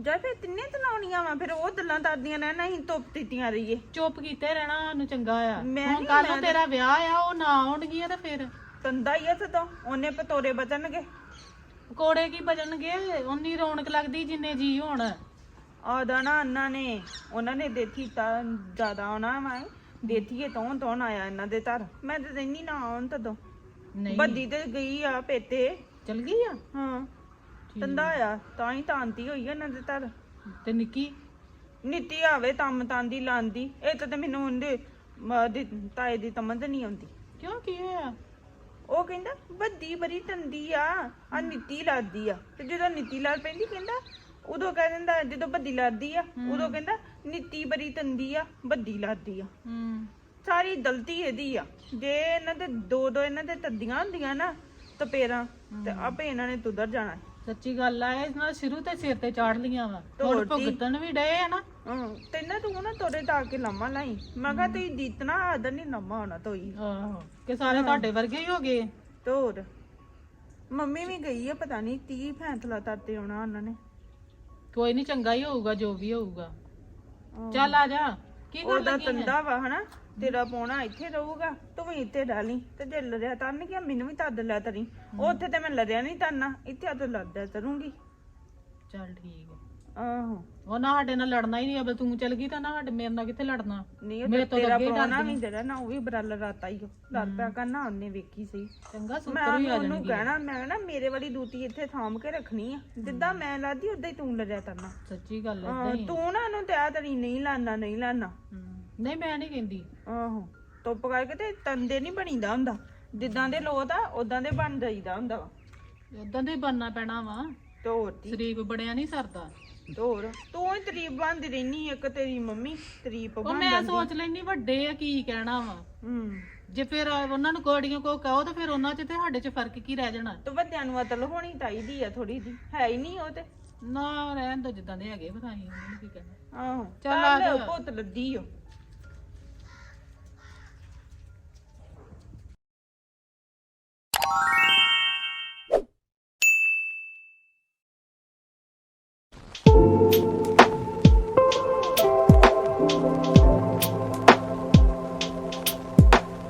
ਜਾਂ ਫਿਰ ਤਿੰਨੇ ਤਨਾਉਣੀਆਂ ਵਾ? ਫਿਰ ਉਹ ਗੱਲਾਂ ਕਰਦੀਆਂ ਨੇ ਨਹੀਂ ਧੁੱਪ ਦਿੱਤੀਆਂ ਰਹੀਏ। ਚੁੱਪ ਕੀਤੇ ਰਹਿਣਾ ਸਾਨੂੰ ਚੰਗਾ ਆ। ਮੈਂ ਹੁਣ ਨੀ, ਕੱਲ ਮੈਂ ਨੂੰ ਤੇਰਾ ਵਿਆਹ ਆ ਉਹ ਨਾ ਆਉਣਗੀਆਂ ਤੇ ਫਿਰ। ਤੰਦਾ ਹੀ ਆ ਸਦੋਂ ਉਹਨੇ ਪਤੋਰੇ ਬਚਣਗੇ। ਕੋੜੇ ਕੀ ਬਜਣਗੇ ਉਨੀ ਰੌਣਕ ਲੱਗਦੀ ਜਿੰਨੇ ਜੀ ਹੋਣ। ਆਦਾ ਨਾ ਉਹਨਾਂ ਨੇ ਉਹਨਾਂ ਨੇ ਦੇਥੀ ਤਾਂ ਜ਼ਿਆਦਾ ਆਉਣਾ ਵਾ ਦੇਥੀਏ ਤੋਂ ਤੋਂ ਆਇਆ ਇਹਨਾਂ ਦੇ ਘਰ। ਮੈਂ ਤਾਂ ਰਹਿਨੀ ਨਾ ਆਉਣ ਤਦੋਂ ਨਹੀਂ। ਬੱਦੀ ਤੇ ਗਈ ਆ ਪੇਤੇ। ਚਲ ਗਈ ਆ? ਹਾਂ। ਤੰਦਾ ਆ ਤਾਂ ਹੀ ਤਾਂਤੀ ਹੋਈ ਆ ਇਹਨਾਂ ਦੇ ਘਰ। ਤੇ ਨਿੱਕੀ? ਨੀਤੀ ਆਵੇ ਤੰਮ ਤਾਂਦੀ ਲਾਂਦੀ। ਇਹ ਤਾਂ ਤੇ ਮੈਨੂੰ ਉਹਦੇ ਮ- ਦੀ ਤਾਏ ਦੀ ਤਮੰਦ ਨਹੀਂ ਆਉਂਦੀ। ਕਿਉਂ ਕੀ ਹੋਇਆ? ਉਹ ਕਹਿੰਦਾ ਬੱਦੀ ਬੜੀ ਤੰਦੀ ਆ ਆ ਨੀਤੀ ਲਾਦੀ ਆ। ਤੇ ਜਦੋਂ ਨੀਤੀ ਲੜ ਪੈਂਦੀ ਕਹਿੰਦਾ ਉਦੋਂ ਕਹਿ ਦਿੰਦਾ ਜਦੋਂ ਬੱਦੀ ਲਾਦੀ ਆ ਉਦੋਂ ਕਹਿੰਦਾ ਨੀਤੀ ਬੜੀ ਤੰਦੀ ਆ ਬੱਦੀ ਲਾਦੀ ਆ। ਹੂੰ। ਸਾਰੀ ਗਲਤੀ ਇਹਦੀ ਆ। ਜੇ ਇਹਨਾਂ ਦੇ ਦੋ ਦੋ ਇਹਨਾਂ ਦੇ ਤੱਦੀਆਂ ਹੁੰਦੀਆਂ ਨਾ ਤਪੇਰਾਂ ਤੇ ਆਪੇ ਇਹਨਾਂ ਨੇ ਤੁਦਰ ਜਾਣਾ। ਸੱਚੀ ਗੱਲ ਆ ਇਹ ਨਾਲ ਸ਼ੁਰੂ ਤੇ ਸਿਰ ਤੇ ਚਾੜ ਲੀਆਂ ਵਾ। ਹੁਣ। ਭੁਗਤਣ ਵੀ ਡਏ ਆ ਨਾ। ਹਾਂ ਤੈਨਾਂ ਤੂੰ ਨਾ ਤੋਰੇ ਤਾਂ ਕੇ ਲੰਮਾ ਲਾਈ। ਮੈਂ ਕਿਹਾ ਤੁਸੀਂ ਦੀਤਨਾ ਆਦਰ ਨਹੀਂ ਲੰਮਾ ਹੋਣਾ ਤੋਈ ਆਹੋ ਕਿ ਸਾਰੇ ਤੁਹਾਡੇ ਵਰਗੇ ਹੀ ਹੋ ਗਏ? ਤੋਰ ਮੰਮੀ ਵੀ ਗਈ ਆ ਪਤਾ ਨਹੀਂ 30 ਫੈਂਸਲਾ ਤਰਤੇ ਆਉਣਾ ਉਹਨਾਂ ਨੇ। ਕੋਈ ਨਹੀਂ ਚੰਗਾ ਹੀ ਹੋਊਗਾ ਜੋ ਵੀ ਹੋਊਗਾ। ਚੱਲ ਆ ਜਾ। ਕੀ ਕਰ ਉਹਦਾ ਲੱਗੀ ਹੈ? ਤੰਦਾ ਵਾ ਹਨਾ? ਤੇਰਾ ਪੋਣਾ ਇੱਥੇ ਰਹੂਗਾ ਤੂੰ ਵੀ ਇੱਥੇ ਡਾਲੀ ਤੇ ਜੇ ਲੜਿਆ ਤਰਨ ਗਿਆ ਮੈਨੂੰ ਵੀ ਤਦ ਲੈ ਤਰੀ। ਉੱਥੇ ਤੇ ਮੈਂ ਲੜਿਆ ਨਹੀਂ ਤਰਨਾ ਇੱਥੇ ਤਾਂ ਲੜਦਾ ਤਰੂੰਗੀ। ਚੱਲ ਠੀਕ ਆ। ਆਹੋ। ਉਹ ਨਾ ਸਾਡੇ ਨਾਲ ਲੜਨਾ ਹੀ ਨਹੀਂ ਅਬ ਤੂੰ ਚੱਲ ਗਈ ਤਾਂ ਨਾ ਸਾਡੇ ਮੇਰੇ ਨਾਲ ਕਿੱਥੇ ਲੜਨਾ? ਨਹੀਂ ਉਹ ਮੇਰੇ ਤੇ ਤੋਂ ਤੇਰਾ ਅੱਗੇ ਹੀ ਪੋਣਾ ਡਰਦੀ ਵੀ ਜਿਹੜਾ ਨਾ ਉਹ ਵੀ ਬਰਲ ਰਾਤਾ ਹੀ ਲੜ ਪਿਆ ਕਰਨਾ ਉਹਨੇ ਵੇਖੀ ਸੀ। ਚੰਗਾ ਮੈਂ ਸੁੱਤਰ ਵੀ ਆ ਉਹਨੂੰ ਜਾਣਗੀ ਕਹਿਣਾ ਮੈਂ ਨਾ ਮੇਰੇ ਵਾਲੀ ਡਿਊਟੀ ਇੱਥੇ ਥਾਮ ਕੇ ਰੱਖਣੀ ਆ। ਜਿੱਦਾਂ ਮੈਂ ਲਾਦੀ ਉਦਾਂ ਹੀ ਤੂੰ ਲੜਿਆ ਕਰਨਾ ਸੱਚੀ ਗੱਲ ਹੈ ਹਾਂ, ਤੂੰ ਨਾ ਉਹਨੂੰ ਤਿਆ ਤਰੀ ਨਹੀਂ ਲਾਣਾ ਨਹੀਂ ਲਾਣਾ ਨਹੀਂ ਮੈਂ ਨਹੀਂ ਕਹਿੰਦੀ। ਆਹੋ ਧੁੱਪ ਕਰਕੇ ਤੇ ਤੰਦੇ ਨਹੀਂ ਬਣੀਦਾ ਹੁੰਦਾ। ਜਿੱਦਾਂ ਦੇ ਲੋਤ ਆ ਉਦਾਂ ਦੇ ਬਣ ਜਾਈਦਾ ਹੁੰਦਾ ਵਾ। ਉਦਾਂ ਦੇ ਬੰਨਾ ਪੈਣਾ ਵਾ। ਦੀ ਸ਼ਰੀਕ ਬੜਿਆ ਨਹੀਂ ਸਰਦਾ। ਤੇ ਹੀ ਤਰੀਫ ਬਣਦੀ ਰਹਿਨੀ ਇੱਕ ਤੇਰੀ ਮੰਮੀ ਤਰੀਫ ਉਹ ਬਣ ਮੈਂ ਸੋਚ ਲੈਣੀ ਵੱਡੇ ਆ ਕੀ ਕਹਿਣਾ ਵਾ। ਹੂੰ। ਜੇ ਫਿਰ ਉਹਨਾਂ ਨੂੰ ਕੋੜੀਆਂ ਕੋ ਕਹੋ ਤਾਂ ਫਿਰ ਉਹਨਾਂ 'ਚ ਤੇ ਸਾਡੇ 'ਚ ਫ਼ਰਕ ਕੀ ਰਹਿ ਜਾਣਾ? ਤੇ ਵੱਡਿਆਂ ਨੂੰ ਅਤਲ ਹੋਣੀ ਚਾਹੀਦੀ ਆ ਥੋੜੀ ਜੀ ਹੈ ਹੀ ਨਹੀਂ ਉਹ ਤੇ। ਨਾ ਰਹਿਣ ਦੋ ਜਿੱਦਾਂ ਦੇ ਹੈਗੇ ਬਤਾਈ ਉਹਨਾਂ ਨੂੰ ਕੀ ਕਹਿਣਾ। ਆਹੋ ਚੱਲ ਆ ਜਾ। ਪੁੱਤ ਲੱਦੀ ਓ।